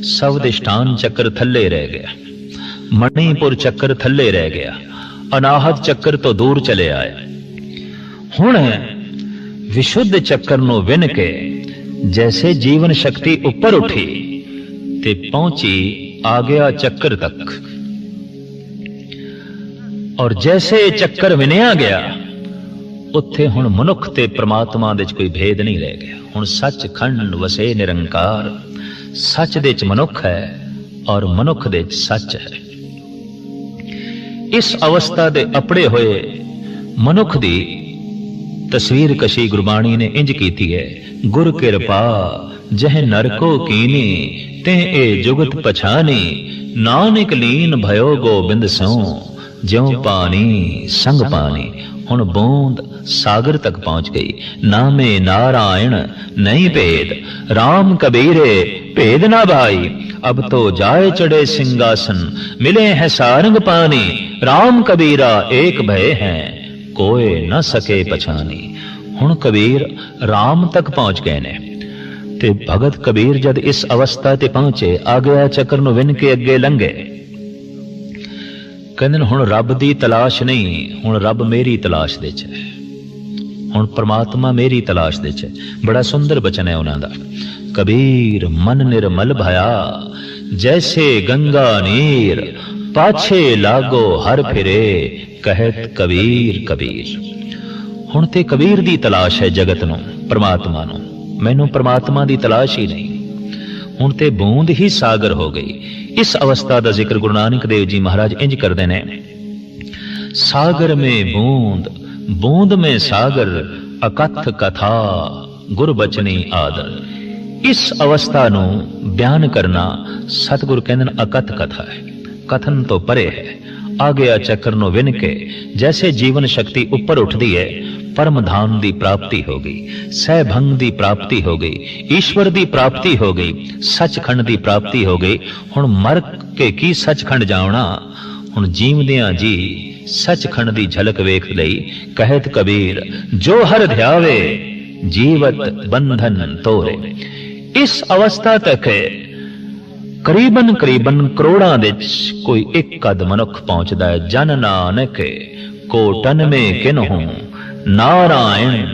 ਸਵਦਿਸ਼ਟਾਨ ਚੱਕਰ ਥੱਲੇ ਰਹਿ ਗਿਆ। ਮਣੀਪੁਰ ਚੱਕਰ ਥੱਲੇ ਰਹਿ ਗਿਆ। ਅਨਾਹਤ ਚੱਕਰ ਤੋਂ ਦੂਰ ਚਲੇ ਆਏ। ਹੁਣ ਵਿਸ਼ੁੱਧ ਚੱਕਰ ਨੂੰ ਵਿਨ ਕੇ ਜੈਸੇ ਜੀਵਨ ਸ਼ਕਤੀ ਉੱਪਰ ਉੱਠੀ ਤੇ ਪਹੁੰਚੀ ਆ ਗਿਆ ਚੱਕਰ ਤੱਕ। ਔਰ ਜੈਸੇ ਚੱਕਰ ਵਿਨਿਆ ਗਿਆ, ਉੱਥੇ ਹੁਣ ਮਨੁੱਖ ਤੇ ਪ੍ਰਮਾਤਮਾ ਦੇ ਵਿੱਚ ਕੋਈ ਭੇਦ ਨਹੀਂ ਰਹਿ ਗਿਆ। ਹੁਣ ਸੱਚ ਖੰਡ ਵਸੇ ਨਿਰੰਕਾਰ, ਸੱਚ ਦੇ ਵਿੱਚ ਮਨੁੱਖ ਹੈ ਔਰ ਮਨੁੱਖ ਦੇ ਵਿੱਚ ਸੱਚ ਹੈ। ਇਸ ਅਵਸਥਾ ਦੇ ਅਪੜੇ ਹੋਏ ਮਨੁੱਖ ਦੀ ਤਸਵੀਰ ਕਸ਼ੀ ਗੁਰਬਾਣੀ ਨੇ ਇੰਜ ਕੀਤੀ ਹੈ, ਗੁਰ ਕਿਰਪਾ, ਜਹ ਨਰਕੋ ਕੀਨੀ ਤੇ ਇਹ ਜੁਗਤ ਪਛਾਨੀ, ਨਾਨਕ ਲੀਨ ਭਇਓ ਗੋਬਿੰਦ ਸੋ ਜਿਉ ਪਾਣੀ, ਸੰਗ ਪਾਣੀ। ਹੁਣ ਬੂੰਦ ਸਾਗਰ ਤੱਕ ਪਹੁੰਚ ਗਈ। ਨਾਮੇ ਨਾਰਾਇਣ, ਨਹੀਂ ਭੇਦ। RAM ਕਬੀਰੇ, ਭੇਦ ਨਾ ਭਾਈ। ਅਬ ਤੋ ਜਾਏ ਚੜੇ ਸਿੰਘਾਸਨ, ਮਿਲੇ ਹੈ ਸਾਰੰਗ ਪਾਣੀ। RAM ਕਬੀਰਾ ਏਕ ਭੈ ਹੈ, ਕੋਏ ਨਾ ਸਕੇ ਪਛਾਨੀ ਹੁਣ ਕਬੀਰ RAM ਤੱਕ ਪਹੁੰਚ ਗਏ ਨੇ। ਤੇ ਭਗਤ ਕਬੀਰ ਜਦ ਇਸ ਅਵਸਥਾ ਤੇ ਪਹੁੰਚੇ, ਆ ਗਿਆ ਚੱਕਰ ਨੂੰ ਵਿੰਨ ਕੇ ਅੱਗੇ ਲੰਘੇ। ਕਹਿੰਦੇ ਨੇ, ਹੁਣ ਰੱਬ ਦੀ ਤਲਾਸ਼ ਨਹੀਂ, ਹੁਣ ਰੱਬ ਮੇਰੀ ਤਲਾਸ਼ ਦੇ ਚ ਹੈ। ਹੁਣ ਪ੍ਰਮਾਤਮਾ ਮੇਰੀ ਤਲਾਸ਼ ਦੇ ਚ ਬੜਾ ਸੁੰਦਰ ਬਚਨ ਹੈ ਉਹਨਾਂ ਦਾ। ਕਬੀਰ ਮਨ ਨਿਰਮਲ ਭਇਆ, ਜੈਸੇ ਗੰਗਾ ਨੀਰ, ਪਾਛੇ ਲਾਗੋ ਹਰ ਫਿਰੇ, ਕਹਿਤ ਕਬੀਰ ਕਬੀਰ। ਹੁਣ ਤੇ ਕਬੀਰ ਦੀ ਤਲਾਸ਼ ਹੈ ਜਗਤ ਨੂੰ, ਪ੍ਰਮਾਤਮਾ ਨੂੰ। ਮੈਨੂੰ ਪ੍ਰਮਾਤਮਾ ਦੀ ਤਲਾਸ਼ ਹੀ ਨਹੀਂ। ਹੁਣ ਤੇ ਬੂੰਦ ਹੀ ਸਾਗਰ ਹੋ ਗਈ। ਇਸ ਅਵਸਥਾ ਦਾ ਜ਼ਿਕਰ ਗੁਰੂ ਨਾਨਕ ਦੇਵ ਜੀ ਮਹਾਰਾਜ ਇੰਜ ਕਰਦੇ ਨੇ। ਸਾਗਰ ਮੇ ਬੂੰਦ ਬੂੰਦ ਮੇ ਸਾਗਰ, ਅਕਥ ਕਥਾ ਗੁਰਬਚਨੀ ਆਦਰ। ਇਸ ਅਵਸਥਾ ਨੂੰ ਬਿਆਨ ਕਰਨਾ ਸਤਿਗੁਰ ਕਹਿੰਦੇ ਨੇ ਅਕਥ ਕਥਾ ਹੈ। ਕਥਨ ਤੋਂ ਪਰੇ ਹੈ। ਆ ਗਿਆ ਚੱਕਰ ਨੂੰ ਵਿਨ ਕੇ, ਜੈਸੇ ਜੀਵਨ ਸ਼ਕਤੀ ਉੱਪਰ ਉੱਠਦੀ ਹੈ ਪਰਮ ਧਾਮ ਦੀ ਪ੍ਰਾਪਤੀ ਹੋ ਗਈ, ਸਹਿਭੰਗ ਦੀ ਪ੍ਰਾਪਤੀ ਹੋ ਗਈ, ਈਸ਼ਵਰ ਦੀ ਪ੍ਰਾਪਤੀ ਹੋ ਗਈ, ਸੱਚਖੰਡ ਦੀ ਪ੍ਰਾਪਤੀ ਹੋ ਗਈ। ਹੁਣ ਮਰ ਕੇ ਕੀ ਸੱਚਖੰਡ ਜਾਵਣਾ ਹੁਣ ਜੀਵਦਿਆਂ ਜੀ ਸੱਚਖੰਡ ਦੀ ਝਲਕ ਵੇਖ ਲਈ, ਕਹਿਤ ਕਬੀਰ, ਜੋ ਹਰ ਧਿਆਵੇ, ਜੀਵਤ ਬੰਧਨ ਤੋਰੇ। ਇਸ ਅਵਸਥਾ ਤੱਕ ਕਰੀਬਨ ਕਰੀਬਨ ਕਰੋੜਾਂ ਦੇ ਵਿੱਚ ਕੋਈ ਇੱਕ ਕਦ ਮਨੁੱਖ ਪਹੁੰਚਦਾ ਹੈ, ਜਨ ਨਾਨਕ ਕੋਟਨ ਮੇ ਕਿਨਹੂ ਨਾਰਾਇਣ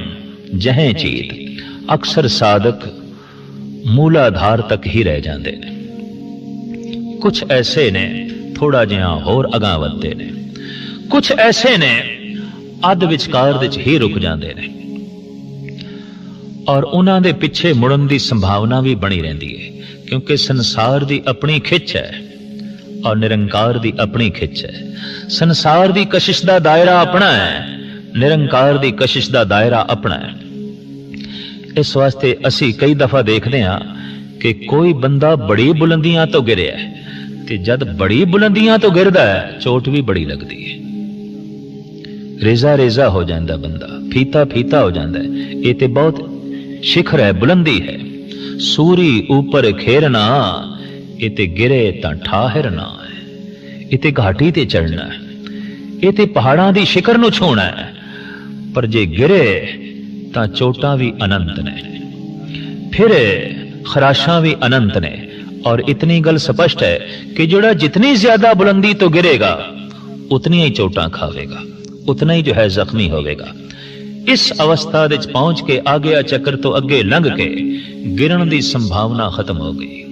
ਜਹੇ ਚੀਤ ਅਕਸਰ ਸਾਧਕ ਮੂਲਾਧਾਰ ਤੱਕ ਹੀ ਰਹਿ ਜਾਂਦੇ ਨੇ ਕੁਝ ਐਸੇ ਨੇ ਥੋੜਾ ਜਿਹਾ ਹੋਰ ਅਗਾਂਹ ਵੱਧਦੇ ਨੇ ਕੁਝ ਐਸੇ ਨੇ ਅੱਧ ਵਿਚਕਾਰ ਵਿੱਚ ਹੀ ਰੁਕ ਜਾਂਦੇ ਨੇ ਔਰ ਉਹਨਾਂ ਦੇ ਪਿੱਛੇ ਮੁੜਨ ਦੀ ਸੰਭਾਵਨਾ ਵੀ ਬਣੀ ਰਹਿੰਦੀ ਹੈ ਕਿਉਂਕਿ ਸੰਸਾਰ ਦੀ ਆਪਣੀ ਖਿੱਚ ਹੈ ਔਰ ਨਿਰੰਕਾਰ ਦੀ ਆਪਣੀ ਖਿੱਚ ਹੈ ਸੰਸਾਰ ਦੀ ਕਸ਼ਿਸ਼ ਦਾ ਦਾਇਰਾ ਆਪਣਾ ਹੈ ਨਿਰੰਕਾਰ ਦੀ ਕਸ਼ਿਸ਼ ਦਾ ਦਾਇਰਾ ਆਪਣਾ ਹੈ। ਇਸ ਵਾਸਤੇ ਅਸੀਂ ਕਈ ਦਫਾ ਦੇਖਦੇ ਹਾਂ ਕਿ ਕੋਈ ਬੰਦਾ ਬੜੀ ਬੁਲੰਦੀਆਂ ਤੋਂ ਗਿਰਿਆ ਤੇ ਜਦ ਬੜੀ ਬੁਲੰਦੀਆਂ ਤੋਂ ਗਿਰਦਾ ਹੈ, ਚੋਟ ਵੀ ਬੜੀ ਲੱਗਦੀ ਹੈ। ਰੇਜ਼ਾ ਰੇਜ਼ਾ ਹੋ ਜਾਂਦਾ ਬੰਦਾ, ਫੀਤਾ ਫੀਤਾ ਹੋ ਜਾਂਦਾ ਇਹ ਤੇ ਬਹੁਤ ਸ਼ਿਖਰ ਹੈ, ਬੁਲੰਦੀ ਹੈ। ਸੂਰੀ ਉੱਪਰ ਖੇਰਨਾ ਇਹ ਤੇ ਗਿਰੇ ਤਾਂ ਠਾਹਰਨਾ ਹੈ। ਇਹ ਤੇ ਘਾਟੀ ਤੇ ਚੜਨਾ ਹੈ। ਇਹ ਤੇ ਪਹਾੜਾਂ ਦੀ ਸ਼ਿਖਰ ਨੂੰ ਛੋਣਾ ਹੈ। ਪਰ ਜੇ ਗਿਰੇ ਤਾਂ ਚੋਟਾਂ ਵੀ ਅਨੰਤ ਨੇ। ਫਿਰ ਖਰਾਸ਼ਾਂ ਵੀ ਅਨੰਤ ਨੇ। ਔਰ ਇਤਨੀ ਗੱਲ ਸਪਸ਼ਟ ਹੈ ਕਿ ਜਿਹੜਾ ਜਿਤਨੀ ਜ਼ਿਆਦਾ ਬੁਲੰਦੀ ਤੋਂ ਗਿਰੇਗਾ, ਉਤਨੀਆਂ ਹੀ ਚੋਟਾਂ ਖਾਵੇਗਾ। ਉਤਨਾ ਹੀ ਜੋ ਹੈ ਜ਼ਖਮੀ ਹੋਵੇਗਾ। ਇਸ ਅਵਸਥਾ ਵਿੱਚ ਪਹੁੰਚ ਕੇ ਆਗਿਆ ਚੱਕਰ ਤੋਂ ਅੱਗੇ ਲੰਘ ਕੇ ਗਿਰਨ ਦੀ ਸੰਭਾਵਨਾ ਖਤਮ ਹੋ ਗਈ।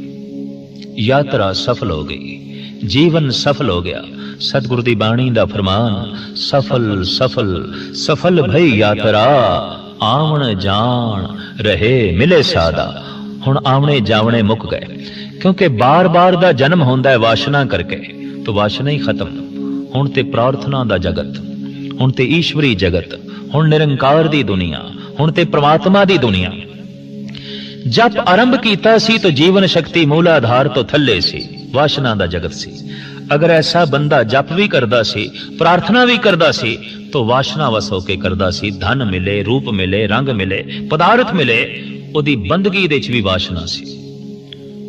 ਯਾਤਰਾ ਸਫਲ ਹੋ ਗਈ। ਜੀਵਨ ਸਫਲ ਹੋ ਗਿਆ। ਸਤਿਗੁਰੂ ਦੀ ਬਾਣੀ ਦਾ ਫਰਮਾਨ, ਸਫਲ ਸਫਲ ਸਫਲ ਭਈ ਯਾਤਰਾ, ਆਵਣ ਜਾਣ ਰਹੇ ਮਿਲੇ ਸਾਦਾ। ਹੁਣ ਆਵਣੇ ਜਾਵਣੇ ਮੁੱਕ ਗਏ, ਕਿਉਂਕਿ ਬਾਰ-ਬਾਰ ਦਾ ਜਨਮ ਹੁੰਦਾ ਹੈ ਵਾਸ਼ਨਾ ਕਰਕੇ, ਤਾਂ ਵਾਸ਼ਨਾ ਹੀ ਖਤਮ। ਹੁਣ ਤੇ ਪ੍ਰਾਰਥਨਾ ਦਾ ਜਗਤ, ਹੁਣ ਤੇ ਈਸ਼ਵਰੀ ਜਗਤ, ਹੁਣ ਨਿਰੰਕਾਰ ਦੀ ਦੁਨੀਆ, ਹੁਣ ਤੇ ਪ੍ਰਮਾਤਮਾ ਦੀ ਦੁਨੀਆ। ਜਪ ਆਰੰਭ ਕੀਤਾ ਸੀ ਤਾਂ ਜੀਵਨ ਸ਼ਕਤੀ ਮੂਲ ਆਧਾਰ ਤੋਂ ਥੱਲੇ ਸੀ। ਵਾਸ਼ਨਾ ਦਾ ਜਗਤ ਸੀ। ਅਗਰ ਐਸਾ ਬੰਦਾ ਜਪ ਵੀ ਕਰਦਾ ਸੀ, ਪ੍ਰਾਰਥਨਾ ਵੀ ਕਰਦਾ ਸੀ, ਤਾਂ ਵਾਸ਼ਨਾ ਵਸ ਹੋ ਕੇ ਕਰਦਾ ਸੀ। ਧਨ ਮਿਲੇ, ਰੂਪ ਮਿਲੇ, ਰੰਗ ਮਿਲੇ, ਪਦਾਰਥ ਮਿਲੇ, ਉਹਦੀ ਬੰਦਗੀ ਦੇ ਵਿੱਚ ਵੀ ਵਾਸ਼ਨਾ ਸੀ।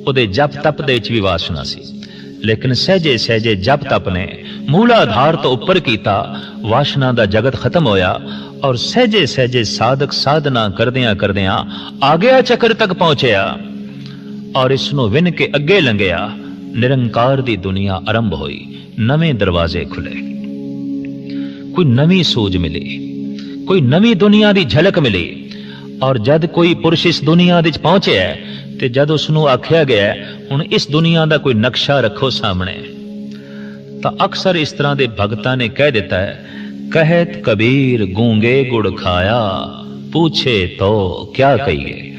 ਉਹਦੇ ਜਪ ਤਪ ਦੇ ਵਿੱਚ ਵੀ ਵਾਸ਼ਨਾ ਸੀ। ਲੇਕਿਨ ਸਹਜੇ ਸਹਜੇ ਜਪ ਤਪ ਨੇ ਮੂਲ ਆਧਾਰ ਤੋਂ ਉੱਪਰ ਕੀਤਾ, ਵਾਸ਼ਨਾ ਦਾ ਜਗਤ ਖਤਮ ਹੋਇਆ ਔਰ ਸਹਜੇ ਸਹਜੇ ਸਾਧਕ ਸਾਧਨਾ ਕਰਦਿਆਂ ਕਰਦਿਆਂ ਆਗਿਆ ਚੱਕਰ ਤੱਕ ਪਹੁੰਚਿਆ ਔਰ ਇਸ ਨੂੰ ਵਿਨ ਕੇ ਅੱਗੇ ਲੰਘਿਆ। ਨਿਰੰਕਾਰ ਦੀ ਦੁਨੀਆ ਆਰੰਭ ਹੋਈ, ਨਵੇਂ ਦਰਵਾਜ਼ੇ ਖੁੱਲੇ। ਕੋਈ ਨਵੀਂ ਸੋਚ ਮਿਲੀ, ਕੋਈ ਨਵੀਂ ਦੁਨੀਆ ਦੀ ਝਲਕ ਮਿਲੀ ਔਰ ਜਦ ਕੋਈ ਪੁਰਸ਼ ਇਸ ਦੁਨੀਆ ਦੇ ਵਿੱਚ ਪਹੁੰਚਿਆ ਤੇ ਜਦ ਉਸ ਨੂੰ ਆਖਿਆ ਗਿਆ ਹੁਣ ਇਸ ਦੁਨੀਆ ਦਾ ਕੋਈ ਨਕਸ਼ਾ ਰੱਖੋ ਸਾਹਮਣੇ, ਤਾਂ ਅਕਸਰ ਇਸ ਤਰ੍ਹਾਂ ਦੇ ਭਗਤਾਂ ਨੇ ਕਹਿ ਦਿੱਤਾ ਹੈ, ਕਹਿਤ ਕਬੀਰ ਗੂੰਗੇ ਗੁੜ ਖਾਇਆ, ਪੁੱਛੇ ਤੋ ਕਿਆ ਕਹੀਏ?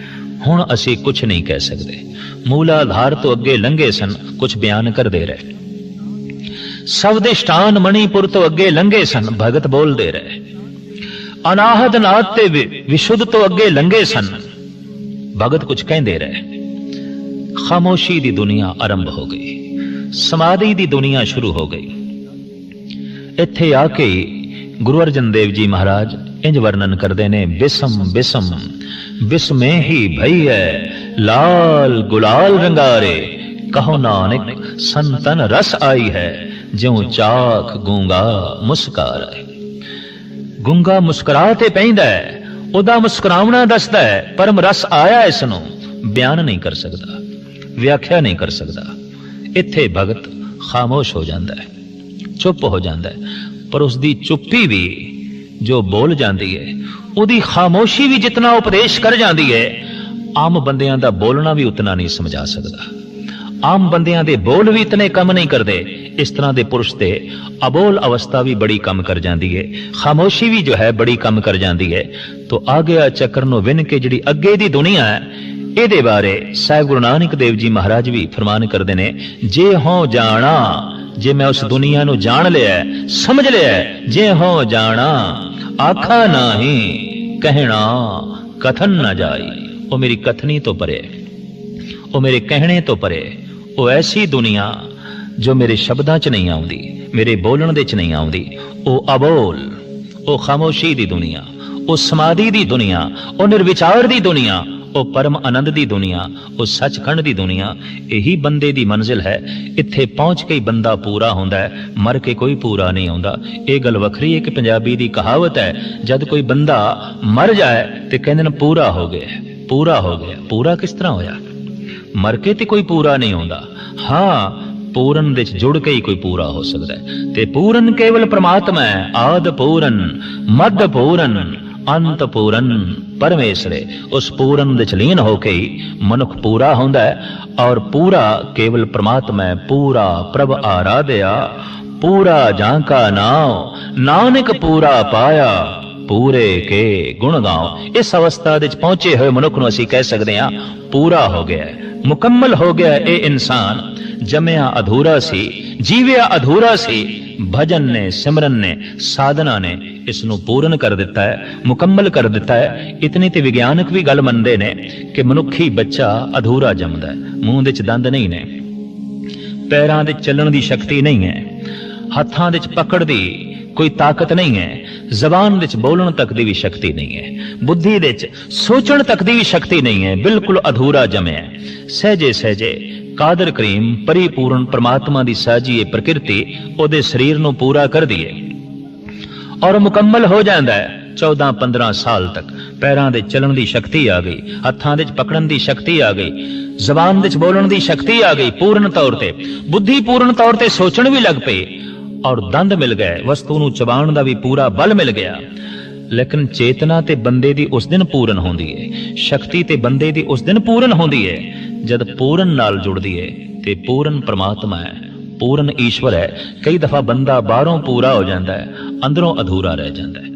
ਹੁਣ ਅਸੀਂ ਕੁਝ ਨਹੀਂ ਕਹਿ ਸਕਦੇ। ਮੂਲ ਆਧਾਰ ਤੋਂ ਅੱਗੇ ਲੰਘੇ ਸਨ ਕੁਝ ਬਿਆਨ ਕਰਦੇ ਰਹੇ। ਸਬਦੇ ਸਟਾਨ ਮਣੀਪੁਰ ਤੋਂ ਅੱਗੇ ਲੰਘੇ ਸਨ, ਭਗਤ ਬੋਲਦੇ ਰਹੇ। ਅਨਾਹਦ ਨਾਥ ਤੇ ਵਿਸ਼ੁੱਧ ਤੋਂ ਅੱਗੇ ਲੰਘੇ ਸਨ, ਭਗਤ ਕੁਝ ਕਹਿੰਦੇ ਰਹੇ। ਖਾਮੋਸ਼ੀ ਦੀ ਦੁਨੀਆ ਆਰੰਭ ਹੋ ਗਈ, ਸਮਾਧੀ ਦੀ ਦੁਨੀਆ ਸ਼ੁਰੂ ਹੋ ਗਈ। ਇੱਥੇ ਆ ਕੇ ਗੁਰੂ ਅਰਜਨ ਦੇਵ ਜੀ ਮਹਾਰਾਜ ਇੰਜ ਵਰਣਨ ਕਰਦੇ ਨੇ, ਬਿਸਮ ਬਿਸਮ। ਬਿਸਮੇ ਹੀ ਭਈ ਹੈ, ਲਾਲ ਗੁਲਾਲ ਰੰਗਾਰੇ। ਕਹੋ ਨਾਨਕ, ਸੰਤਨ ਰਸ ਆਈ ਹੈ, ਜਿਉ ਚਾਖ ਗੂੰਗਾ ਮੁਸਕਾਰੇ ਗੁੰਗਾ ਮੁਸਕਰਾ ਤੇ ਪੈਂਦਾ ਹੈ, ਉਹਦਾ ਮੁਸਕਰਾਵਣਾ ਦੱਸਦਾ ਹੈ, ਪਰਮ ਰਸ ਆਇਆ ਇਸ ਨੂੰ ਬਿਆਨ ਨਹੀਂ ਕਰ ਸਕਦਾ, ਵਿਆਖਿਆ ਨਹੀਂ ਕਰ ਸਕਦਾ। ਇੱਥੇ ਭਗਤ ਖਾਮੋਸ਼ ਹੋ ਜਾਂਦਾ ਹੈ, ਚੁੱਪ ਹੋ ਜਾਂਦਾ ਹੈ, ਪਰ ਉਸ ਦੀ ਚੁੱਪੀ ਵੀ ਜੋ ਬੋਲ ਜਾਂਦੀ ਹੈ ਉਹਦੀ ਖਾਮੋਸ਼ੀ ਵੀ ਜਿਤਨਾ ਉਪਦੇਸ਼ ਕਰ ਜਾਂਦੀ ਹੈ ਆਮ ਬੰਦਿਆਂ ਦਾ ਬੋਲਣਾ ਵੀ ਉਤਨਾ ਨਹੀਂ ਸਮਝਾ ਸਕਦਾ। ਆਮ ਬੰਦਿਆਂ ਦੇ ਬੋਲ ਵੀ ਇਤਨੇ ਕੰਮ ਨਹੀਂ ਕਰਦੇ, ਇਸ ਤਰ੍ਹਾਂ ਦੇ ਪੁਰਸ਼ ਤੇ ਅਬੋਲ ਅਵਸਥਾ ਵੀ ਬੜੀ ਕੰਮ ਕਰ ਜਾਂਦੀ ਹੈ ਖਾਮੋਸ਼ੀ ਵੀ ਜੋ ਹੈ ਬੜੀ ਕੰਮ ਕਰ ਜਾਂਦੀ ਹੈ ਤੋ ਆ ਗਿਆ ਚੱਕਰ ਨੂੰ ਵਿਨ ਕੇ ਜਿਹੜੀ ਅੱਗੇ ਦੀ ਦੁਨੀਆ ਹੈ, ਇਹਦੇ ਬਾਰੇ ਸਾਹਿਬ ਗੁਰੂ ਨਾਨਕ ਦੇਵ ਜੀ ਮਹਾਰਾਜ ਵੀ ਫਰਮਾਨ ਕਰਦੇ ਨੇ, ਜੇ ਹੋ ਜਾਣਾ, ਜੇ ਮੈਂ ਉਸ ਦੁਨੀਆ ਨੂੰ ਜਾਣ ਲਿਆ, ਸਮਝ ਲਿਆ, ਜੇ ਹੋ ਜਾਣਾ। ਆਖਾ ਨਾਹੀ, ਕਹਿਣਾ ਕਥਨ ਨਾ ਜਾਈ। ਉਹ ਮੇਰੀ ਕਥਨੀ ਤੋਂ ਪਰੇ। ਉਹ ਮੇਰੇ ਕਹਿਣੇ ਤੋਂ ਪਰੇ। ਉਹ ਐਸੀ ਦੁਨੀਆ ਜੋ ਮੇਰੇ ਸ਼ਬਦਾਂ 'ਚ ਨਹੀਂ ਆਉਂਦੀ, ਮੇਰੇ ਬੋਲਣ ਦੇ 'ਚ ਨਹੀਂ ਆਉਂਦੀ। ਉਹ ਅਬੋਲ, ਉਹ ਖਾਮੋਸ਼ੀ ਦੀ ਦੁਨੀਆ। ਉਹ ਸਮਾਧੀ ਦੀ ਦੁਨੀਆ। ਉਹ ਨਿਰਵਿਚਾਰ ਦੀ ਦੁਨੀਆ। ਉਹ ਪਰਮ ਆਨੰਦ ਦੀ ਦੁਨੀਆ, ਉਹ ਸੱਚਖੰਡ ਦੀ ਦੁਨੀਆ, ਇਹੀ ਬੰਦੇ ਦੀ ਮੰਜ਼ਿਲ ਹੈ। ਇੱਥੇ ਪਹੁੰਚ ਕੇ ਹੀ ਬੰਦਾ ਪੂਰਾ ਹੁੰਦਾ ਹੈ, ਮਰ ਕੇ ਕੋਈ ਪੂਰਾ ਨਹੀਂ ਆਉਂਦਾ ਇਹ ਗੱਲ ਵੱਖਰੀ ਹੈ ਕਿ ਪੰਜਾਬੀ ਦੀ ਕਹਾਵਤ ਹੈ, ਜਦ ਕੋਈ ਬੰਦਾ ਮਰ ਜਾਏ ਤੇ ਕਹਿੰਦੇ ਨੇ ਪੂਰਾ ਹੋ ਗਿਆ ਪੂਰਾ ਹੋ ਗਿਆ ਪੂਰਾ ਕਿਸ ਤਰ੍ਹਾਂ ਹੋਇਆ? ਮਰ ਕੇ ਤੇ ਕੋਈ ਪੂਰਾ ਨਹੀਂ ਆਉਂਦਾ ਹਾਂ, ਪੂਰਨ ਵਿੱਚ ਜੁੜ ਕੇ ਹੀ ਕੋਈ ਪੂਰਾ ਹੋ ਸਕਦਾ ਹੈ। ਤੇ ਪੂਰਨ ਕੇਵਲ ਪ੍ਰਮਾਤਮਾ ਹੈ, ਆਦ ਪੂਰਨ ਮੱਧ ਪੂਰਨ। ਅੰਤ ਪੂਰਨ ਪਰਮੇਸ਼ਰੇ ਉਸ ਪੂਰਨ ਦੇ ਲੀਨ ਹੋ ਕੇ ਹੀ ਮਨੁੱਖ ਪੂਰਾ ਹੁੰਦਾ ਹੈ ਔਰ ਪੂਰਾ ਕੇਵਲ ਪ੍ਰਮਾਤਮਾ ਹੈ ਪੂਰਾ ਪ੍ਰਭ ਆਰਾਧਿਆ ਪੂਰਾ ਜਾਂ ਕਾ ਨਾਮ ਨਾਨਕ ਪੂਰਾ ਪਾਇਆ ਪੂਰੇ ਕੇ ਗੁਣ ਗਾਓ ਇਸ ਅਵਸਥਾ ਵਿੱਚ ਪਹੁੰਚੇ ਹੋਏ ਮਨੁੱਖ ਨੂੰ ਅਸੀਂ ਕਹਿ ਸਕਦੇ ਹਾਂ ਪੂਰਾ ਹੋ ਗਿਆ ਹੈ, ਮੁਕੰਮਲ ਹੋ ਗਿਆ ਇਹ ਇਨਸਾਨ। ਜਮਿਆ ਅਧੂਰਾ ਸੀ, ਜੀਵਿਆ ਅਧੂਰਾ ਸੀ। ਭਜਨ ਨੇ, ਸਿਮਰਨ ਨੇ, ਸਾਧਨਾ ਨੇ ਇਸ ਨੂੰ ਪੂਰਨ ਕਰ ਦਿੱਤਾ ਹੈ, ਮੁਕੰਮਲ ਕਰ ਦਿੱਤਾ ਹੈ। ਇਤਨੀ ਤੇ ਵਿਗਿਆਨਕ ਵੀ ਗੱਲ ਮੰਨਦੇ ਨੇ ਕਿ ਮਨੁੱਖੀ ਬੱਚਾ ਅਧੂਰਾ ਜੰਮਦਾ ਹੈ। ਮੂੰਹ ਦੇ ਚ ਦੰਦ ਨਹੀਂ ਨੇ। ਪੈਰਾਂ ਦੇ ਚੱਲਣ ਦੀ ਸ਼ਕਤੀ ਨਹੀਂ ਹੈ। ਹੱਥਾਂ ਦੇ ਚ ਪਕੜ ਦੀ ਕੋਈ ਤਾਕਤ ਨਹੀਂ ਹੈ। ਜ਼ਬਾਨ ਵਿੱਚ ਬੋਲਣ ਤੱਕ ਦੀ ਵੀ ਸ਼ਕਤੀ ਨਹੀਂ ਹੈ। ਬੁੱਧੀ ਵਿੱਚ ਸੋਚਣ ਤੱਕ ਦੀ ਵੀ ਸ਼ਕਤੀ ਨਹੀਂ ਹੈ। ਬਿਲਕੁਲ ਅਧੂਰਾ ਜਮਿਆ ਹੈ। ਸਹਜੇ ਸਹਜੇ ਕਾਦਰ ਕਰੀਮ, ਪਰਿਪੂਰਨ ਪ੍ਰਮਾਤਮਾ ਦੀ ਸਾਜੀ ਇਹ ਪ੍ਰਕਿਰਤੀ ਉਹਦੇ ਸਰੀਰ ਨੂੰ ਪੂਰਾ ਕਰਦੀ ਹੈ। ਔਰ ਮੁਕੰਮਲ ਹੋ ਜਾਂਦਾ ਹੈ। 14 15 ਸਾਲ ਤੱਕ ਪੈਰਾਂ ਦੇ ਚੱਲਣ ਦੀ ਸ਼ਕਤੀ ਆ ਗਈ। ਹੱਥਾਂ ਦੇ ਪਕੜਨ ਦੀ ਸ਼ਕਤੀ ਆ ਗਈ। ਜ਼ਬਾਨ ਵਿੱਚ ਬੋਲਣ ਦੀ ਸ਼ਕਤੀ ਆ ਗਈ ਪੂਰਨ ਤੌਰ ਤੇ। ਬੁੱਧੀ ਪੂਰਨ ਤੌਰ ਤੇ ਸੋਚਣ ਵੀ ਲੱਗ ਪਈ। ਔਰ ਦੰਦ ਮਿਲ ਗਏ, ਵਸਤੂ ਨੂੰ ਚਬਾਉਣ ਦਾ ਵੀ ਪੂਰਾ ਬਲ ਮਿਲ ਗਿਆ। ਲੇਕਿਨ ਚੇਤਨਾ ਤੇ ਬੰਦੇ ਦੀ ਉਸ ਦਿਨ ਪੂਰਨ ਹੁੰਦੀ ਹੈ ਸ਼ਕਤੀ ਤੇ ਬੰਦੇ ਦੀ ਉਸ ਦਿਨ ਪੂਰਨ ਹੁੰਦੀ ਹੈ ਜਦ ਪੂਰਨ ਨਾਲ ਜੁੜਦੀ ਹੈ ਤੇ ਪੂਰਨ ਪ੍ਰਮਾਤਮਾ ਹੈ, ਪੂਰਨ ਈਸ਼ਵਰ ਹੈ। ਕਈ ਦਫਾ ਬੰਦਾ ਬਾਹਰੋਂ ਪੂਰਾ ਹੋ ਜਾਂਦਾ ਹੈ, ਅੰਦਰੋਂ ਅਧੂਰਾ ਰਹਿ ਜਾਂਦਾ ਹੈ।